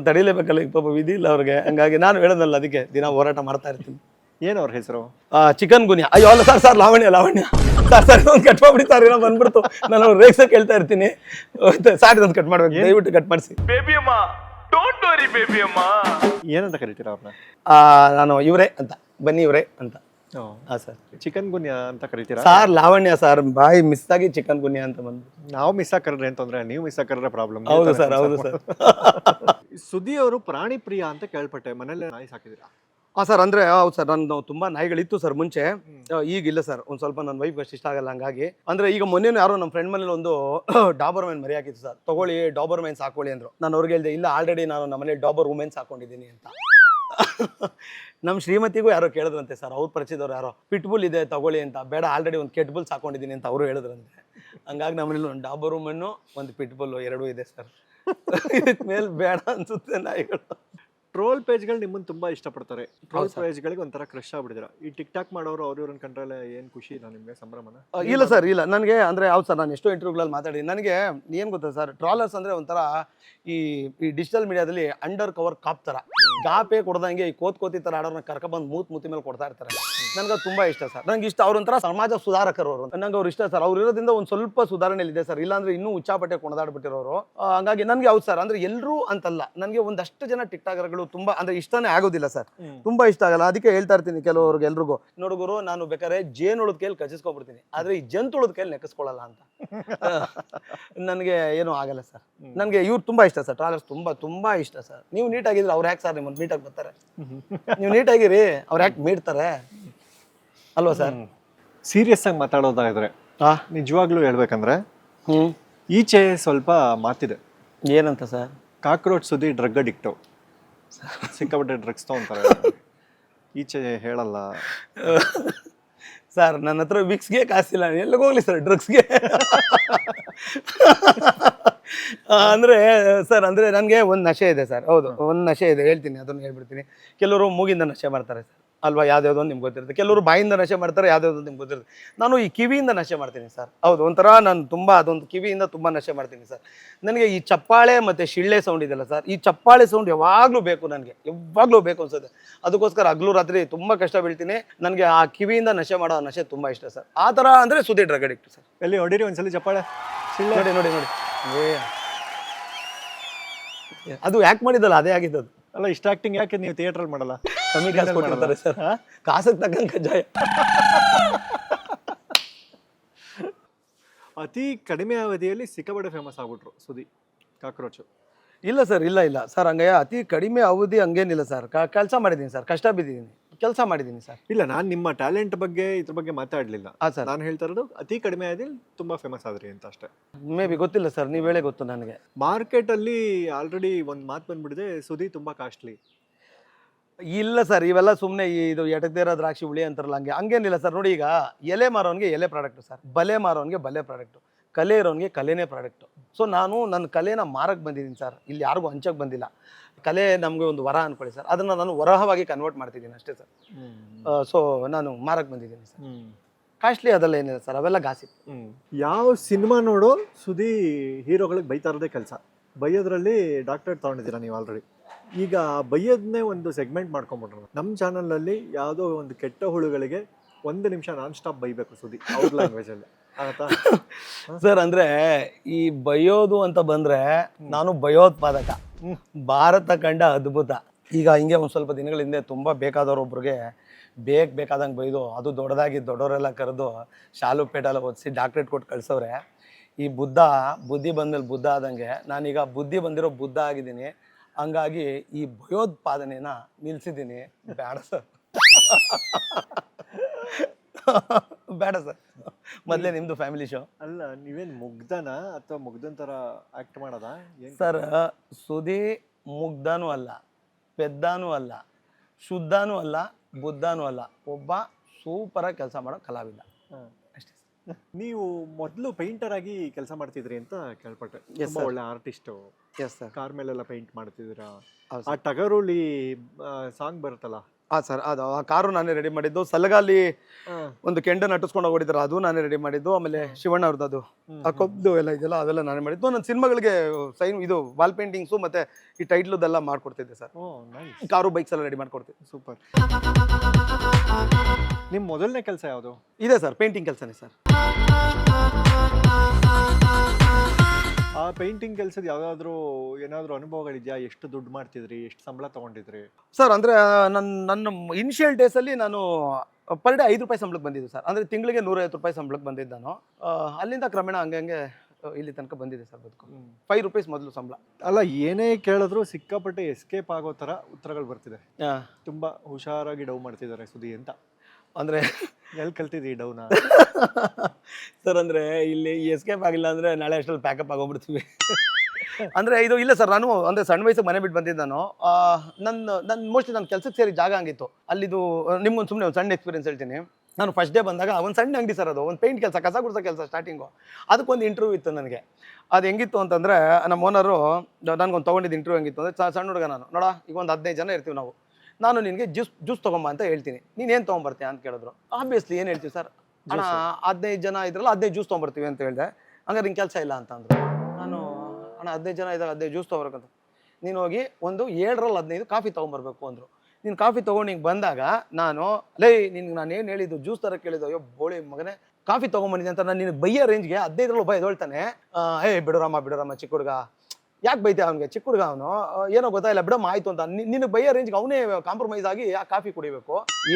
ತಡಿಲೇಬೇಕಲ್ಲ ಈಗ ಪಾಪ ವಿಧಿ ಇಲ್ಲ ಅವ್ರಿಗೆ. ಹಂಗಾಗಿ ನಾನು ಹೇಳೋದಲ್ಲ ಅದಕ್ಕೆ ದಿನ ಹೋರಾಟ ಮಾಡ್ತಾ ಇರ್ತೀನಿ. ಏನು ಅವ್ರ ಹೆಸರು? Chikungunya. ಅಯ್ಯೋ ಅಲ್ಲ sir sir Lavanya Lavanya. Sir sir ಒಂದು ಕಟ್ ಮಾಡ್ಬಿಡಿ ಸರ್ ಏನೋ ಬಂದ್ಬಿಡ್ತು. ನಾನು ರೇಗ್ಸ ಕೇಳ್ತಾ ಇರ್ತೀನಿ. ಸಾರಿ ಒಂದು ಕಟ್ ಮಾಡ್ಬೇಕು. ದಯವಿಟ್ಟು ಕಟ್ ಮಾಡಿಸಿ. ಏನಂತ ಕರಿತೀರಾ ಅವ್ರನ್ನ? ನಾನು ಇವರೇ ಅಂತ. ಬನ್ನಿ ಇವರೇ ಅಂತ. ಹಾಂ ಸರ್. ಚಿಕನ್ ಗುನ್ಯಾ ಅಂತ ಕರಿತೀರಾ? ಸರ್ ಲಾವಣ್ಯ ಸರ್ ಬಾಯಿ ಮಿಸ್ ಆಗಿ ಚಿಕನ್ ಗುನಿಯಾ ಅಂತ ಬಂದು ನಾವು ಮಿಸ್ ಕರ್ರೆ ಅಂತಂದ್ರೆ ನೀವು ಮಿಸ್ ಕರ್ರೆ ಪ್ರಾಬ್ಲಮ್ ಹೌದು ಸರ್ ಹೌದು ಸರ್. ಸುದಿ ಅವರು ಪ್ರಾಣಿ ಪ್ರಿಯ ಅಂತ ಕೇಳ್ಪಟ್ಟೆ. ಮನೇಲಿ ನಾಯಿ ಸಾಕಿದಿರಾ ಹಾಂ ಸರ್ ಅಂದರೆ ಹೌದು ಸರ್ ನಾನು ತುಂಬ ನಾಯಿಗಳಿತ್ತು ಸರ್ ಮುಂಚೆ. ಈಗ ಈಗಿಲ್ಲ ಸರ್ ಒಂದು ಸ್ವಲ್ಪ ನನ್ನ ವೈಫ್ ಅಷ್ಟು ಇಷ್ಟ ಆಗಲ್ಲ ಹಂಗಾಗಿ. ಅಂದರೆ ಈಗ ಮೊನ್ನೆ ಯಾರೋ ನಮ್ಮ ಫ್ರೆಂಡ್ ಮನೇಲಿ ಒಂದು ಡಾಬರ್ ಮ್ಯಾನ್ ಮರಿ ಹಾಕಿತ್ತು ಸರ್. ತಗೊಳ್ಳಿ ಡಾಬರ್ ಮ್ಯಾನ್ ಹಾಕೊಳ್ಳಿ ಅಂದರು. ನಾನು ಅವ್ರಿಗೆ ಹೇಳಿದೆ ಇಲ್ಲ ಆಲ್ರೆಡಿ ನಾನು ನಮ್ಮ ಮನೇಲಿ ಡಾಬರ್ ವುಮೆನ್ಸ್ ಹಾಕೊಂಡಿದ್ದೀನಿ ಅಂತ. ನಮ್ಮ ಶ್ರೀಮತಿಗೂ ಯಾರೋ ಕೇಳಿದ್ರಂತೆ ಸರ್ ಅವ್ರು ಪರಿಚಯದವ್ರು ಯಾರೋ. ಪಿಟ್ಬುಲ್ ಇದೆ ತಗೊಳ್ಳಿ ಅಂತ. ಬೇಡ ಆಲ್ರೆಡಿ ಒಂದು ಕೆಟ್ಬುಲ್ ಹಾಕೊಂಡಿದ್ದೀನಿ ಅಂತ ಅವರು ಹೇಳಿದ್ರಂತೆ. ಹಂಗಾಗಿ ನಮ್ಮಲ್ಲಿ ಒಂದು ಡಾಬರ್ ವುಮೆನ್ನು ಒಂದು ಪಿಟ್ಬುಲ್ ಎರಡೂ ಇದೆ ಸರ್. ಮೇಲೆ ಬೇಡ ಅನ್ಸುತ್ತೆ ನಾಯಿಗಳು. ಟ್ರೋಲ್ ಪೇಜ್ಗಳು ನಿಮ್ಮನ್ನು ತುಂಬಾ ಇಷ್ಟಪಡ್ತಾರೆ. ಟ್ರೋಲ್ ಪೇಜ್ಗಳಿಗೆ ಒಂಥರ ಕ್ರಶ್ ಆಗ್ಬಿಟ್ಟಿದ್ದೀರಾ? ಈ ಟಿಕ್ ಟಾಕ್ ಮಾಡೋರು ಅವ್ರ ಇವ್ರನ್ನ ಕಂಡ್ರಲ್ಲ ಏನು ಖುಷಿ ನಾನು ನಿಮಗೆ ಸಂಭ್ರಮನ? ಇಲ್ಲ ಸರ್ ಇಲ್ಲ. ನನಗೆ ಅಂದರೆ ಹೌದು ಸರ್ ನಾನು ಎಷ್ಟೋ ಇಂಟರ್ವ್ಯೂಗಳಲ್ಲಿ ಮಾತಾಡಿ. ನನಗೆ ಏನು ಗೊತ್ತಾ ಸರ್ ಟ್ರಾಲರ್ಸ್ ಅಂದರೆ ಒಂಥರ ಈ ಈ ಡಿಜಿಟಲ್ ಮೀಡಿಯಾದಲ್ಲಿ ಅಂಡರ್ ಕವರ್ ಕಾಪ್ ಥರ ಗಾಪೆ ಕೊಡ್ದಂಗೆ ಈ ಕೋತ್ ಕೋತಿ ಥರ ಆಡೋರ್ನ ಕರ್ಕೊಬಂದು ಮೂತ್ ಮೂತಿ ಮೇಲೆ ಕೊಡ್ತಾ ಇರ್ತಾರೆ. ನನಗೆ ತುಂಬ ಇಷ್ಟ ಸರ್. ನಂಗೆ ಇಷ್ಟ ಅವ್ರೊಂಥರ ಸಮಾಜ ಸುಧಾರಕರು ಅವರು. ನಂಗೆ ಅವ್ರು ಇಷ್ಟ ಸರ್. ಅವ್ರು ಇರೋದ್ರಿಂದ ಒಂದು ಸ್ವಲ್ಪ ಸುಧಾರಣೆ ಇದೆ ಸರ್. ಇಲ್ಲಾಂದ್ರೆ ಇನ್ನೂ ಉಚ್ಚಾಪಟ್ಟೆ ಕೊಣದಾಡ್ಬಿಟ್ಟಿರೋರು ಹಂಗಾಗಿ ನನಗೆ ಹೌದು ಸರ್ ಅಂದರೆ ಎಲ್ಲರೂ ಅಂತಲ್ಲ. ನನಗೆ ಒಂದಷ್ಟು ಜನ ಟಿಕ್ಟಾಕರ್ಗಳು ತುಂಬಾ ಅಂದ್ರೆ ಇಷ್ಟನೇ ಆಗೋದಿಲ್ಲ ಸರ್. ತುಂಬಾ ಇಷ್ಟ ಆಗಲ್ಲ. ಅದಕ್ಕೆ ಹೇಳ್ತಾ ಇರ್ತೀನಿ ಕೆಲವ್ರಿಗೆ ಎಲ್ರಿಗೂ. ನೋಡುಗರು ನಾನು ಬೇಕಾದ್ರೆ ಜೇನು ಉಳದ ಕೈಲಿ ಕಚ್ಚಿಸ್ಕೊಬಿಡ್ತೀನಿ. ಆದ್ರೆ ಈ ಜಂತುಳದ ಕೈಲಿ ನೆಕ್ಸ್ಕೊಳ್ಳಲ್ಲ ಅಂತ. ನನಗೆ ಏನೂ ಆಗಲ್ಲ ಸರ್. ನನಗೆ ಇವ್ರು ತುಂಬಾ ಇಷ್ಟ ಸರ್. ಟ್ರಾವೆಲರ್ಸ್ ತುಂಬಾ ತುಂಬಾ ಇಷ್ಟ ಸರ್. ನೀವು ನೀಟಾಗಿದ್ರೆ ಅವ್ರು ಯಾಕೆ ಸರ್ ನಿಮ್ಮನ್ನು ಆಗಿ ಬರ್ತಾರೆ? ನೀವು ನೀಟಾಗಿರಿ ಅವ್ರು ಯಾಕೆ ಮೀಡ್ತಾರೆ ಅಲ್ವಾ ಸರ್? ಸೀರಿಯಸ್ ಆಗಿ ಮಾತಾಡೋದಾದ್ರೆ ನಿಜವಾಗ್ಲೂ ಹೇಳ್ಬೇಕಂದ್ರೆ ಈಚೆ ಸ್ವಲ್ಪ ಮಾತಿದೆ. ಏನಂತ ಸರ್? ಕಾಕ್ರೋಚ್ ಸುದ್ದಿ ಡ್ರಗ್ ಅಡಿಕ್ಟು. ಸಿಕ್ಕಾಪಟ್ಟೆ ಡ್ರಗ್ಸ್ ತೊಗೊಂತಾರೆ. ಈಚೆ ಹೇಳಲ್ಲ. ಸರ್ ನನ್ನ ಹತ್ರ ವಿಕ್ಸ್ಗೆ ಕಾಸಿಲ್ಲ. ಎಲ್ಲಿಗೆ ಹೋಗ್ಲಿ ಸರ್ ಡ್ರಗ್ಸ್ಗೆ ಅಂದರೆ ಸರ್ ಅಂದರೆ ನನಗೆ ಒಂದು ನಶೆ ಇದೆ ಸರ್ ಹೌದು, ಒಂದು ನಶೆ ಇದೆ. ಹೇಳ್ತೀನಿ, ಅದನ್ನು ಹೇಳ್ಬಿಡ್ತೀನಿ. ಕೆಲವರು ಮೂಗಿಂದ ನಶೆ ಮಾಡ್ತಾರೆ ಸರ್ ಅಲ್ವಾ ಯಾವ್ದ್ಯಾವ್ದೋ ನಿಮ್ಗೆ ಗೊತ್ತಿರುತ್ತೆ. ಕೆಲವರು ಬಾಯಿಂದ ನಶೆ ಮಾಡ್ತಾರೆ ಯಾವ್ದ್ಯಾವ್ದೋ ನಿಮ್ಗೆ ಗೊತ್ತಿರುತ್ತೆ. ನಾನು ಈ ಕಿವಿಯಿಂದ ನಶೆ ಮಾಡ್ತೀನಿ ಸರ್. ಹೌದು ಒಂಥರ ನಾನು ತುಂಬ ಅದೊಂದು ಕಿವಿಯಿಂದ ತುಂಬ ನಶೆ ಮಾಡ್ತೀನಿ ಸರ್. ನನಗೆ ಈ ಚಪ್ಪಾಳೆ ಮತ್ತು ಶಿಳ್ಳೆ ಸೌಂಡ್ ಇದೆಯಲ್ಲ ಸರ್ ಈ ಚಪ್ಪಾಳೆ ಸೌಂಡ್ ಯಾವಾಗಲೂ ಬೇಕು ನನಗೆ. ಯಾವಾಗಲೂ ಬೇಕು ಅನ್ಸುತ್ತೆ. ಅದಕ್ಕೋಸ್ಕರ ಹಗ್ಲು ರಾತ್ರಿ ತುಂಬ ಕಷ್ಟ ಬೀಳ್ತೀನಿ. ನನಗೆ ಆ ಕಿವಿಯಿಂದ ನಶೆ ಮಾಡೋ ನಶೆ ತುಂಬ ಇಷ್ಟ ಸರ್. ಆ ಥರ ಅಂದರೆ ಸುದ್ದಿ ಡ್ರಗ್ ಅಡಿಕ್ಟ್ ಸರ್. ಎಲ್ಲಿ ಹೊಡೀರಿ ಒಂದ್ಸಲ ಚಪ್ಪಾಳೆ ಶಿಳ್ಳೆ? ನೋಡಿ ನೋಡಿ ನೋಡಿ. ಏ. ಅದು ಯಾಕೆ ಮಾಡಿದ್ದಲ್ಲ? ಅದೇ ಆಗಿದ್ದದು ಅಲ್ಲ ಇಷ್ಟ ಆಕ್ಟಿಂಗ್ ಯಾಕೆ ನೀವು ಥಿಯೇಟ್ರಲ್ಲಿ ಮಾಡಲ್ಲ? ಕಮ್ಮಿ ಕಾಸು ಕೊಟ್ಟಿರ್ತಾರೆ ಸರ್. ಕಾಸಕ್ಕೆ ತಕ್ಕಂಗೆ ಕಜ್ಜಾಯ. ಅತಿ ಕಡಿಮೆ ಅವಧಿಯಲ್ಲಿ ಸಿಕ್ಕಾಪಟ್ಟೆ ಫೇಮಸ್ ಆಗ್ಬಿಟ್ರು ಸುದಿ ಕಾಕ್ರೋಚು. ಇಲ್ಲ ಸರ್ ಇಲ್ಲ ಇಲ್ಲ. ಸರ್ ಹಂಗಯ್ಯ ಅತಿ ಕಡಿಮೆ ಅವಧಿ ಹಂಗೇನಿಲ್ಲ ಸರ್. ಕೆಲಸ ಮಾಡಿದ್ದೀನಿ ಸರ್. ಕಷ್ಟ ಬಿದ್ದಿದ್ದೀನಿ. ಕೆಲಸ ಮಾಡಿದ್ದೀನಿ ಸರ್. ಇಲ್ಲ ನಾನು ನಿಮ್ಮ ಟ್ಯಾಲೆಂಟ್ ಬಗ್ಗೆ ಇದ್ರ ಬಗ್ಗೆ ಮಾತಾಡಲಿಲ್ಲ. ಹಾಂ ಸರ್. ನಾನು ಹೇಳ್ತಾ ಇರೋದು ಅತಿ ಕಡಿಮೆ ಅವಧಿಯಲ್ಲಿ ತುಂಬ ಫೇಮಸ್ ಆದ್ರಿ ಅಂತ ಅಷ್ಟೇ. ಮೇ ಬಿ ಗೊತ್ತಿಲ್ಲ ಸರ್. ನೀವು ಹೇಳೇ ಗೊತ್ತು ನನಗೆ. ಮಾರ್ಕೆಟಲ್ಲಿ ಆಲ್ರೆಡಿ ಒಂದು ಮಾತು ಬಂದ್ಬಿಟ್ಟಿದೆ ಸುದಿ ತುಂಬ ಕಾಸ್ಟ್ಲಿ ಇಲ್ಲ ಸರ್ ಇವೆಲ್ಲ ಸುಮ್ಮನೆ ಇದು ಎಟಕ್ದೇರ ದ್ರಾಕ್ಷಿ ಹುಳಿ ಅಂತಾರಲ್ಲ ಹಂಗೆ. ಹಂಗೇನಿಲ್ಲ ಸರ್ ನೋಡಿ ಈಗ ಎಲೆ ಮಾರೋನ್ಗೆ ಎಲೆ ಪ್ರಾಡಕ್ಟು ಸರ್. ಬಲೆ ಮಾರೋನ್ಗೆ ಬಲೆ ಪ್ರಾಡಕ್ಟು ಕಲೆ ಇರೋನ್ಗೆ ಕಲೆನೇ ಪ್ರಾಡಕ್ಟು ಸೊ ನಾನು ನನ್ನ ಕಲೆನ ಮಾರಕ್ಕೆ ಬಂದಿದ್ದೀನಿ ಸರ್. ಇಲ್ಲಿ ಯಾರಿಗೂ ಹಂಚಕ್ಕೆ ಬಂದಿಲ್ಲ. ಕಲೆ ನಮಗೆ ಒಂದು ವರ ಅನ್ಕೊಳ್ಳಿ ಸರ್. ಅದನ್ನು ನಾನು ವರಹವಾಗಿ ಕನ್ವರ್ಟ್ ಮಾಡ್ತಿದ್ದೀನಿ ಅಷ್ಟೇ ಸರ್. ಸೊ ನಾನು ಮಾರಕ್ಕೆ ಬಂದಿದ್ದೀನಿ ಸರ್. ಕಾಸ್ಟ್ಲಿ ಅದೆಲ್ಲ ಏನಿಲ್ಲ ಸರ್ ಅವೆಲ್ಲ ಗಾಸಿ ಯಾವ ಸಿನಿಮಾ ನೋಡೋ ಸುದಿ ಹೀರೋಗಳಿಗೆ ಬೈತಾ ಇರೋದೇ ಕೆಲಸ. ಬೈಯೋದ್ರಲ್ಲಿ ಡಾಕ್ಟರ್ ತಗೊಂಡಿದ್ದೀರಾ ನೀವು ಆಲ್ರೆಡಿ ಈಗ ಬೈಯೋದನ್ನೇ ಒಂದು ಸೆಗ್ಮೆಂಟ್ ಮಾಡ್ಕೊಂಬಿಟ್ರು ನಮ್ಮ ಚಾನಲಲ್ಲಿ ಯಾವುದೋ ಒಂದು ಕೆಟ್ಟ ಹುಳುಗಳಿಗೆ ಒಂದು ನಿಮಿಷ ನಾನ್ ಸ್ಟಾಪ್ ಬೈಬೇಕು ಸುದಿ ಅವ್ರ ಲ್ಯಾಂಗ್ವೇಜಲ್ಲಿ ಆಗತ್ತಾ? ಸರ್ ಅಂದ್ರೆ ಈ ಬಯೋದು ಅಂತ ಬಂದ್ರೆ ನಾನು ಭಯೋತ್ಪಾದಕ. ಭಾರತ ಕಂಡ ಅದ್ಭುತ. ಈಗ ಹಿಂಗೆ ಒಂದು ಸ್ವಲ್ಪ ದಿನಗಳ ಹಿಂದೆ ತುಂಬ ಬೇಕಾದವ್ರೊಬ್ರಿಗೆ ಬೇಕ್ ಬೇಕಾದಂಗೆ ಬೈದು ಅದು ದೊಡ್ಡದಾಗಿ ದೊಡ್ಡವರೆಲ್ಲ ಕರೆದು ಶಾಲು ಪೇಟೆಲ್ಲ ಓದಿಸಿ ಡಾಕ್ಟ್ರೇಟ್ ಕೊಟ್ಟು ಕಳಿಸೋರೆ ಈ ಬುದ್ಧ ಬುದ್ಧಿ ಬಂದ್ಮೇಲೆ ಬುದ್ಧ ಆದಂಗೆ ನಾನೀಗ ಬುದ್ಧಿ ಬಂದಿರೋ ಬುದ್ಧ ಆಗಿದ್ದೀನಿ. ಹಂಗಾಗಿ ಈ ಭಯೋತ್ಪಾದನೆನ ನಿಲ್ಸಿದ್ದೀನಿ. ಬೇಡ ಸರ್ ಬೇಡ ಸರ್ ಮೊದಲೇ ನಿಮ್ಮದು ಫ್ಯಾಮಿಲಿ ಶೋ ಅಲ್ಲ ನೀವೇನು ಮುಗ್ಧನ? ಅಥವಾ ಮುಗ್ಧನ್ ಥರ ಆ್ಯಕ್ಟ್ ಮಾಡದ? ಸರ್ ಸುದಿ ಮುಗ್ಧನೂ ಅಲ್ಲ ಪೆದ್ದಾನೂ ಅಲ್ಲ ಶುದ್ಧನೂ ಅಲ್ಲ ಬುದ್ಧನೂ ಅಲ್ಲ. ಒಬ್ಬ ಸೂಪರಾಗಿ ಕೆಲಸ ಮಾಡೋ ಕಲಾವಿದ. ನೀವು ಮೊದಲು ಪೇಂಟರ್ ಆಗಿ ಕೆಲಸ ಮಾಡ್ತಿದ್ರಿ ಅಂತ ಕೇಳ್ಪಟ್ಟೆ. ತುಂಬಾ ಒಳ್ಳೆ ಆರ್ಟಿಸ್ಟ್ ಎಸ್ ಸರ್ ಕಾರ್ ಮೇಲೆಲ್ಲ ಪೇಂಟ್ ಮಾಡ್ತಿದ್ದೀರಾ? ಹೌದು ಆ ಟಗರುಲಿ ಸಾಂಗ್ ಬರುತ್ತಲ್ಲ? ಹಾ ಸರ್ ಅದು ಆ ಕಾರು ನಾನೇ ರೆಡಿ ಮಾಡಿದ್ದು. ಸಲಗಾಲಿ ಒಂದು ಕೆಂಡ ಅಟ್ಟಿಸ್ಕೊಂಡು ಹೋಗಿದ್ರ. ಅದು ನಾನೇ ರೆಡಿ ಮಾಡಿದ್ದು. ಆಮೇಲೆ ಶಿವಣ್ಣ ಅವ್ರದ್ದು ಅದು. ಆ ಕೊಬ್ದು ಎಲ್ಲ ಇದೆಲ್ಲ ಅದೆಲ್ಲ ನಾನೇ ಮಾಡಿದ್ದು. ನನ್ನ ಸಿನಿಮಾಗಳಿಗೆ ಸೈನ್ ಇದು ವಾಲ್ ಪೇಂಟಿಂಗ್ಸು ಮತ್ತೆ ಈ ಟೈಟ್ಲದೆಲ್ಲ ಮಾಡ್ಕೊಡ್ತಿದ್ದೆ ಸರ್ ಓ ನೈಸ್ ಕಾರು ಬೈಕ್ಸ್ ಎಲ್ಲ ರೆಡಿ ಮಾಡ್ಕೊಡ್ತಿದ್ದೆ. ಸೂಪರ್. ನಿಮ್ಮ ಮೊದಲನೇ ಕೆಲಸ ಯಾವುದು? ಇದೆ ಸರ್ ಪೇಂಟಿಂಗ್ ಕೆಲಸನೇ ಸರ್. ಆ ಪೇಂಟಿಂಗ್ ಕೆಲಸದ ಯಾವುದಾದ್ರೂ ಏನಾದರೂ ಅನುಭವಗಳಿದೆಯಾ? ಎಷ್ಟು ದುಡ್ಡು ಮಾಡ್ತಿದ್ರಿ? ಎಷ್ಟು ಸಂಬಳ ತಗೊಂಡಿದ್ರಿ? ಸರ್ ಅಂದರೆ ನನ್ನ ನನ್ನ ಇನಿಷಿಯಲ್ ಡೇಸಲ್ಲಿ ನಾನು ಪರ್ ಡೇ ಐದು ರೂಪಾಯಿ ಸಂಬಳಕ್ಕೆ ಬಂದಿದ್ದೆ ಸರ್. ಅಂದರೆ ತಿಂಗಳಿಗೆ ನೂರೈವತ್ತು ರೂಪಾಯಿ ಸಂಬಳಕ್ಕೆ ಬಂದಿದ್ದೆ ನಾನು. ಆ, ಅಲ್ಲಿಂದ ಕ್ರಮೇಣ ಹಂಗೆ ಹಂಗೆ ಇಲ್ಲಿ ತನಕ ಬಂದಿದೆ ಸರ್ ಬದುಕು. ಫೈವ್ ರುಪೀಸ್ ಮೊದಲು ಸಂಬಳ. ಅಲ್ಲ ಏನೇ ಕೇಳಿದ್ರು ಸಿಕ್ಕಾಪಟ್ಟೆ ಎಸ್ಕೇಪ್ ಆಗೋ ತರ ಉತ್ತರಗಳು ಬರ್ತಿದೆ. ತುಂಬಾ ಹುಷಾರಾಗಿ ಡವ್ ಮಾಡ್ತಿದ್ದಾರೆ ಸುದಿ ಅಂತ. ಅಂದರೆ ಎಲ್ಲಿ ಕಲ್ತಿದ್ದಿ ಡೌನ? ಸರ್ ಅಂದರೆ ಇಲ್ಲಿ ಎಸ್ಕೇಪ್ ಆಗಿಲ್ಲ ಅಂದರೆ ನಾಳೆ ಅಷ್ಟರಲ್ಲಿ ಪ್ಯಾಕಪ್ ಆಗೋಗ್ಬಿಡ್ತೀವಿ. ಅಂದರೆ ಇದು ಇಲ್ಲ ಸರ್ ನಾನು ಅಂದರೆ ಸಣ್ಣ ವಯಸ್ಸಿಗೆ ಮನೆ ಬಿಟ್ಟು ಬಂದಿದ್ದು ನಾನು. ನನ್ನ ನನ್ನ ಮೋಸ್ಟ್ಲಿ ನನ್ನ ಕೆಲಸಕ್ಕೆ ಸೇರಿ ಜಾಗ ಹಂಗಿತ್ತು. ಅಲ್ಲಿದು ನಿಮ್ಗೊಂದು ಸುಮ್ಮನೆ ಒಂದು ಸಣ್ಣ ಎಕ್ಸ್ಪೀರಿಯನ್ಸ್ ಹೇಳ್ತೀನಿ. ನಾನು ಫಸ್ಟ್ ಡೇ ಬಂದಾಗ ಒಂದು ಸಣ್ಣ ಅಂಗಡಿ ಸರ್ ಅದು ಒಂದು ಪೇಂಟ್ ಕೆಲಸ ಕಸ ಗುಡ್ಸೋ ಕೆಲಸ ಸ್ಟಾರ್ಟಿಂಗು ಅದಕ್ಕೊಂದು ಇಂಟರ್ವ್ಯೂ ಇತ್ತು ನನಗೆ. ಅದು ಹೆಂಗಿತ್ತು ಅಂತಂದರೆ ನಮ್ಮ ಓನರು ನನಗೊಂದು ತೊಗೊಂಡಿದ್ದು ಇಂಟರ್ವ್ಯೂ ಹೆಂಗಿತ್ತು ಅಂದರೆ ಸಣ್ಣ ಹುಡುಗ ನಾನು. ನೋಡ ಈಗ ಒಂದು ಹದಿನೈದು ಜನ ಇರ್ತೀವಿ ನಾವು. ನಾನು ನಿನಗೆ ಜ್ಯೂಸ್ ಜ್ಯೂಸ್ ತೊಗೊಂಬ ಅಂತ ಹೇಳ್ತೀನಿ. ನೀನು ಏನು ತೊಗೊಂಬರ್ತೀಯ ಅಂತ ಕೇಳಿದ್ರು. ಆಬ್ವಿಯಸ್ಲಿ ಏನು ಹೇಳ್ತೀವಿ ಸರ್? ಅಣ್ಣ ಹದಿನೈದು ಜನ ಇದ್ರಲ್ಲ ಹದಿನೈದು ಜ್ಯೂಸ್ ತೊಗೊಂಬರ್ತೀವಿ ಅಂತ ಹೇಳಿದೆ. ಹಂಗಾರೆ ನಿಂಗೆ ಕೆಲಸ ಇಲ್ಲ ಅಂತಂದ್ರು ನಾನು ಅಣ್ಣ ಹದಿನೈದು ಜನ ಇದ್ದಾರೆ ಹದಿನೈದು ಜ್ಯೂಸ್ ತೊಗೊಬೇಕಂತ. ನೀನು ಹೋಗಿ ಒಂದು ಏಳರಲ್ಲಿ ಹದಿನೈದು ಕಾಫಿ ತೊಗೊಂಬರ್ಬೇಕು ಅಂದರು. ನೀನು ಕಾಫಿ ತೊಗೊಂಡು ಹಿಂಗೆ ಬಂದಾಗ ನಾನು ಲೇ ನಿನ್ಗೆ ನಾನು ಏನು ಹೇಳಿದ್ದು? ಜ್ಯೂಸ್ ತರ ಕೇಳಿದ್ದು. ಅಯ್ಯೋ ಬೋಳಿ ಮಗನೇ. ಕಾಫಿ ತೊಗೊಂಬಂದಿದ್ದೆ ಅಂತ ನಾನು ನಿನಗೆ ಬೈಯ ರೇಂಜ್ಗೆ ಹದಿನೈದರಲ್ಲಿ ಒಬ್ಬ ಏಯ್ ಏ ಬಿಡುರಮ್ಮ ಬಿಡುರಮ್ಮ ಚಿಕ್ಕ ಹುಡುಗ. ಯಾಕೆ ಬೈತೆ ಅವನಿಗೆ? ಚಿಕ್ಕ ಹುಡುಗ ಅವನು? ಏನೋ ಗೊತ್ತಾಯಿಲ್ಲ ಬಿಡಮ್ಮ ಆಯ್ತು ಅಂತ. ನಿನ್ನ ಬೈಯ ರೇಂಜ್ಗೆ ಅವನೇ ಕಾಂಪ್ರಮೈಸ್ ಆಗಿ ಆ ಕಾಫಿ ಕುಡಿಬೇಕು.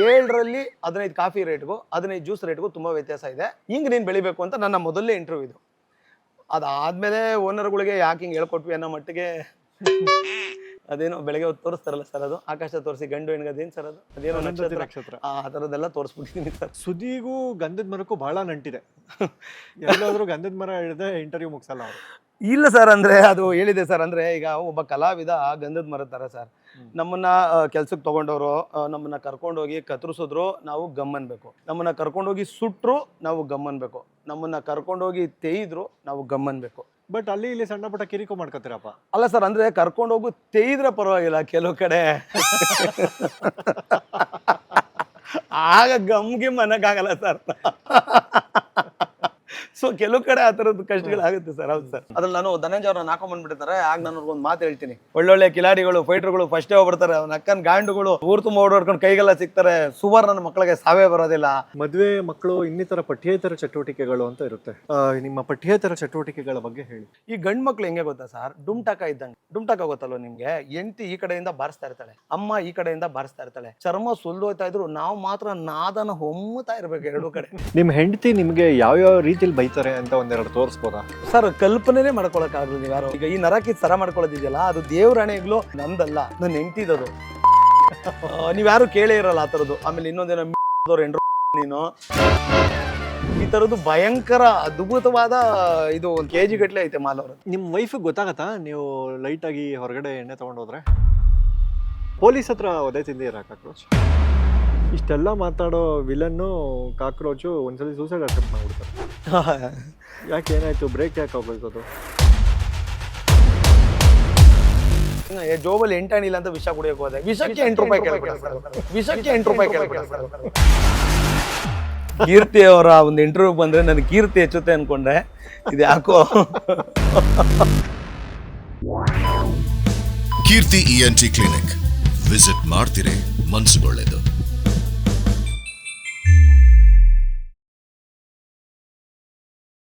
ಏಳರಲ್ಲಿ ಹದಿನೈದು ಕಾಫಿ ರೇಟ್ಗೂ ಹದಿನೈದು ಜ್ಯೂಸ್ ರೇಟ್ಗೂ ತುಂಬ ವ್ಯತ್ಯಾಸ ಇದೆ. ಹಿಂಗೆ ನೀನು ಬೆಳಿಬೇಕು ಅಂತ ನನ್ನ ಮೊದಲನೇ ಇಂಟರ್ವ್ಯೂ ಇದು. ಅದಾದ್ಮೇಲೆ ಓನರ್ಗಳಿಗೆ ಯಾಕೆ ಹಿಂಗೆ ಹೇಳ್ಕೊಟ್ವಿ ಅನ್ನೋ ಮಟ್ಟಿಗೆ ಅದೇನೋ ಬೆಳಗ್ಗೆ ಹೊತ್ತು ತೋರಿಸ್ತಾರಲ್ಲ ಸರ್ ಅದು? ಆಕಾಶ ತೋರಿಸಿ ಗಂಡು ಹೆಣ್ಗದೇನು ಸರ್ ಅದು? ಅದೇನೋ ನಕ್ಷತ್ರ. ನಕ್ಷತ್ರ ಆ ಥರದ್ದೆಲ್ಲ ತೋರಿಸ್ಬಿಟ್ಟಿದ್ದೀನಿ ಸರ್ ಸುದಿಗೂ ಗಂಧದ ಮರಕ್ಕೂ ಬಹಳ ನಂಟಿದೆ. ಎಲ್ಲಾದ್ರೂ ಗಂಧದ ಮರ ಹಿಡಿದೆ ಇಂಟರ್ವ್ಯೂ ಮುಗಿಸಲ್ಲ ಅವರು. ಇಲ್ಲ ಸರ್ ಅಂದ್ರೆ ಅದು ಹೇಳಿದೆ ಸರ್ ಅಂದ್ರೆ ಈಗ ಒಬ್ಬ ಕಲಾವಿದ ಗಂಧದ ಮರದ ಥರ ಸರ್. ನಮ್ಮನ್ನ ಕೆಲ್ಸಕ್ಕೆ ತಗೊಂಡವರು ನಮ್ಮನ್ನ ಕರ್ಕೊಂಡೋಗಿ ಕತ್ತರಿಸಿದ್ರು ನಾವು ಗಮ್ಮನ್ಬೇಕು. ನಮ್ಮನ್ನ ಕರ್ಕೊಂಡೋಗಿ ಸುಟ್ರು ನಾವು ಗಮ್ಮನ್ಬೇಕು. ನಮ್ಮನ್ನ ಕರ್ಕೊಂಡೋಗಿ ತೇಯಿದ್ರು ನಾವು ಗಮ್ಮನ್ಬೇಕು. ಬಟ್ ಅಲ್ಲಿ ಇಲ್ಲಿ ಸಣ್ಣ ಪುಟ್ಟ ಕಿರಿಕು ಮಾಡ್ಕೋತೀರಪ್ಪ? ಅಲ್ಲ ಸರ್ ಅಂದ್ರೆ ಕರ್ಕೊಂಡೋಗು ತೇಯಿದ್ರೆ ಪರವಾಗಿಲ್ಲ ಕೆಲವು ಕಡೆ. ಆಗ ಗಮ್ ಗಿಮ್ ಅನ್ನಕ್ಕಾಗಲ್ಲ ಸರ್. ಸೊ ಕೆಲವು ಕಡೆ ಆ ಕಷ್ಟಗಳು ಕಷ್ಟಗಳಾಗುತ್ತೆ ಸರ್ ಹೌದು ಸರ್. ಅದ್ರಲ್ಲಿ ನಾನು ಧನಂಜಯ ಅವ್ರನ್ನ ಹಾಕೊಂಡ್ ಬಂದ್ಬಿಟ್ಟಿರ್ತಾರೆ ಆಗ ನಾನು ಒಂದು ಮಾತು ಹೇಳ್ತೀನಿ. ಒಳ್ಳೊಳ್ಳೆ ಕಿಲಾಡಿಗಳು ಫೈಟರ್ಗಳು ಫಸ್ಟೇ ಹೋಗ್ಬಿಡ್ತಾರೆ. ಅವ್ನ ಅಕ್ಕನ ಗಾಂಡುಗಳು ಊರ್ ತುಂಬ ಓಡಾಡ್ಕೊಂಡು ಕೈಗೆಲ್ಲ ಸಿಗ್ತಾರೆ. ಸುವರ್ಣನ ಮಕ್ಕಳಿಗೆ ಸಾವೇ ಬರೋದಿಲ್ಲ. ಮದುವೆ ಮಕ್ಕಳು ಇನ್ನಿತರ ಪಠ್ಯೇತರ ಚಟುವಟಿಕೆಗಳು ಅಂತ ಇರುತ್ತೆ. ಆ, ನಿಮ್ಮ ಪಠ್ಯೇತರ ಚಟುವಟಿಕೆಗಳ ಬಗ್ಗೆ ಹೇಳಿ. ಈ ಗಂಡ್ ಮಕ್ಳು ಹೆಂಗೆ ಗೊತ್ತಾ ಸರ್? ಡುಮ್ಟಾಕ ಇದ್ದಂಗೆ. ಡುಮ್ಟಾಕ ಗೊತ್ತಲ್ವ ನಿಮ್ಗೆ? ಎಂಟಿ ಈ ಕಡೆಯಿಂದ ಬಾರಿಸ್ತಾ ಇರ್ತಾಳೆ. ಅಮ್ಮ ಈ ಕಡೆಯಿಂದ ಬಾರಿಸ್ತಾ ಇರ್ತಾಳೆ. ಚರ್ಮ ಸುಲ್ದೋಯ್ತಾ ಇದ್ರು ನಾವು ಮಾತ್ರ ನಾದನ ಹೊಮ್ಮುತ್ತಾ ಇರ್ಬೇಕು ಎರಡು ಕಡೆ. ನಿಮ್ಮ ಹೆಂಡತಿ ನಿಮ್ಗೆ ಯಾವ್ಯಾವ ರೀತಿಲಿ ಬೈತಾರೆ ಅಂತ ಒಂದೆರಡು ತೋರಿಸ್ಬೋದಾ? ಸರ್ ಕಲ್ಪನೆನೇ ಮಾಡ್ಕೊಳಕ್ಕಾಗಲ್ಲ ನೀವು ಯಾರು? ಈಗ ಈ ನರಕಿ ಸರ ಮಾಡ್ಕೊಳ್ಳೋದಿದೆಯಲ್ಲ ಅದು ದೇವ್ರ ಹಣೆಗ್ಲು ನಂದಲ್ಲ ನನ್ನ ನೆಂಟಿದದು ನೀವು ಯಾರು ಕೇಳೇ ಇರಲ್ಲ ಆ ಥರದ್ದು. ಆಮೇಲೆ ಇನ್ನೊಂದೇನೋ ಎಂಡ್ರು ನೀನು. ಈ ಥರದ್ದು ಭಯಂಕರ ಅದ್ಭುತವಾದ ಇದು ಒಂದು ಕೆ ಜಿ ಗಟ್ಲೆ ಐತೆ ಮಾಲ್ ಅವ್ರದ್ದು. ನಿಮ್ಮ ವೈಫಿಗೆ ಗೊತ್ತಾಗತ್ತಾ? ನೀವು ಲೈಟಾಗಿ ಹೊರಗಡೆ ಎಣ್ಣೆ ತೊಗೊಂಡೋದ್ರೆ ಪೊಲೀಸ್ ಹತ್ರ ಒದೆ ತಿಂದಿರ ಕಾಕ್ರೋಚ್ ಇಷ್ಟೆಲ್ಲ ಮಾತಾಡೋ ವಿಲನ್ನು ಕಾಕ್ರೋಚು ಒಂದ್ಸಲಿ ಸೂಸೈಡ್ ಅಟೆಂಪ್ಟ್ ಮಾಡ್ಬಿಡ್ತಾರೆ. ಯಾಕೆ ಏನಾಯ್ತು? ಬ್ರೇಕ್ ಯಾಕೆ ಹೋಗ್ಬೇಕು ಜೋಬಲ್ಲಿ ಜೋಬಲ್ಲಿ ಎಂಟಾಣಿಲ್ಲ ಅಂತ ವಿಷ ಕುಡಿಯಕ್ಕೆ ಹೋದೆ. ವಿಷಕ್ಕೆ ಎಂಟು ರೂಪಾಯಿ ಕೇಳಬೇಕು ವಿಷಕ್ಕೆ ಎಂಟು ರೂಪಾಯಿ ಕೇಳಬೇಕು ಕೀರ್ತಿ ಅವರ ಒಂದು ಇಂಟರ್ವ್ಯೂ ಬಂದ್ರೆ ನನಗೆ ಕೀರ್ತಿ ಹೆಚ್ಚುತ್ತೆ ಅನ್ಕೊಂಡೆ. ಇದು ಯಾಕೋ? Keerthi E N T clinic visit ಮಾಡ್ತಿರೇ ಮನ್ಸುಗೊಳ್ಳೆದು.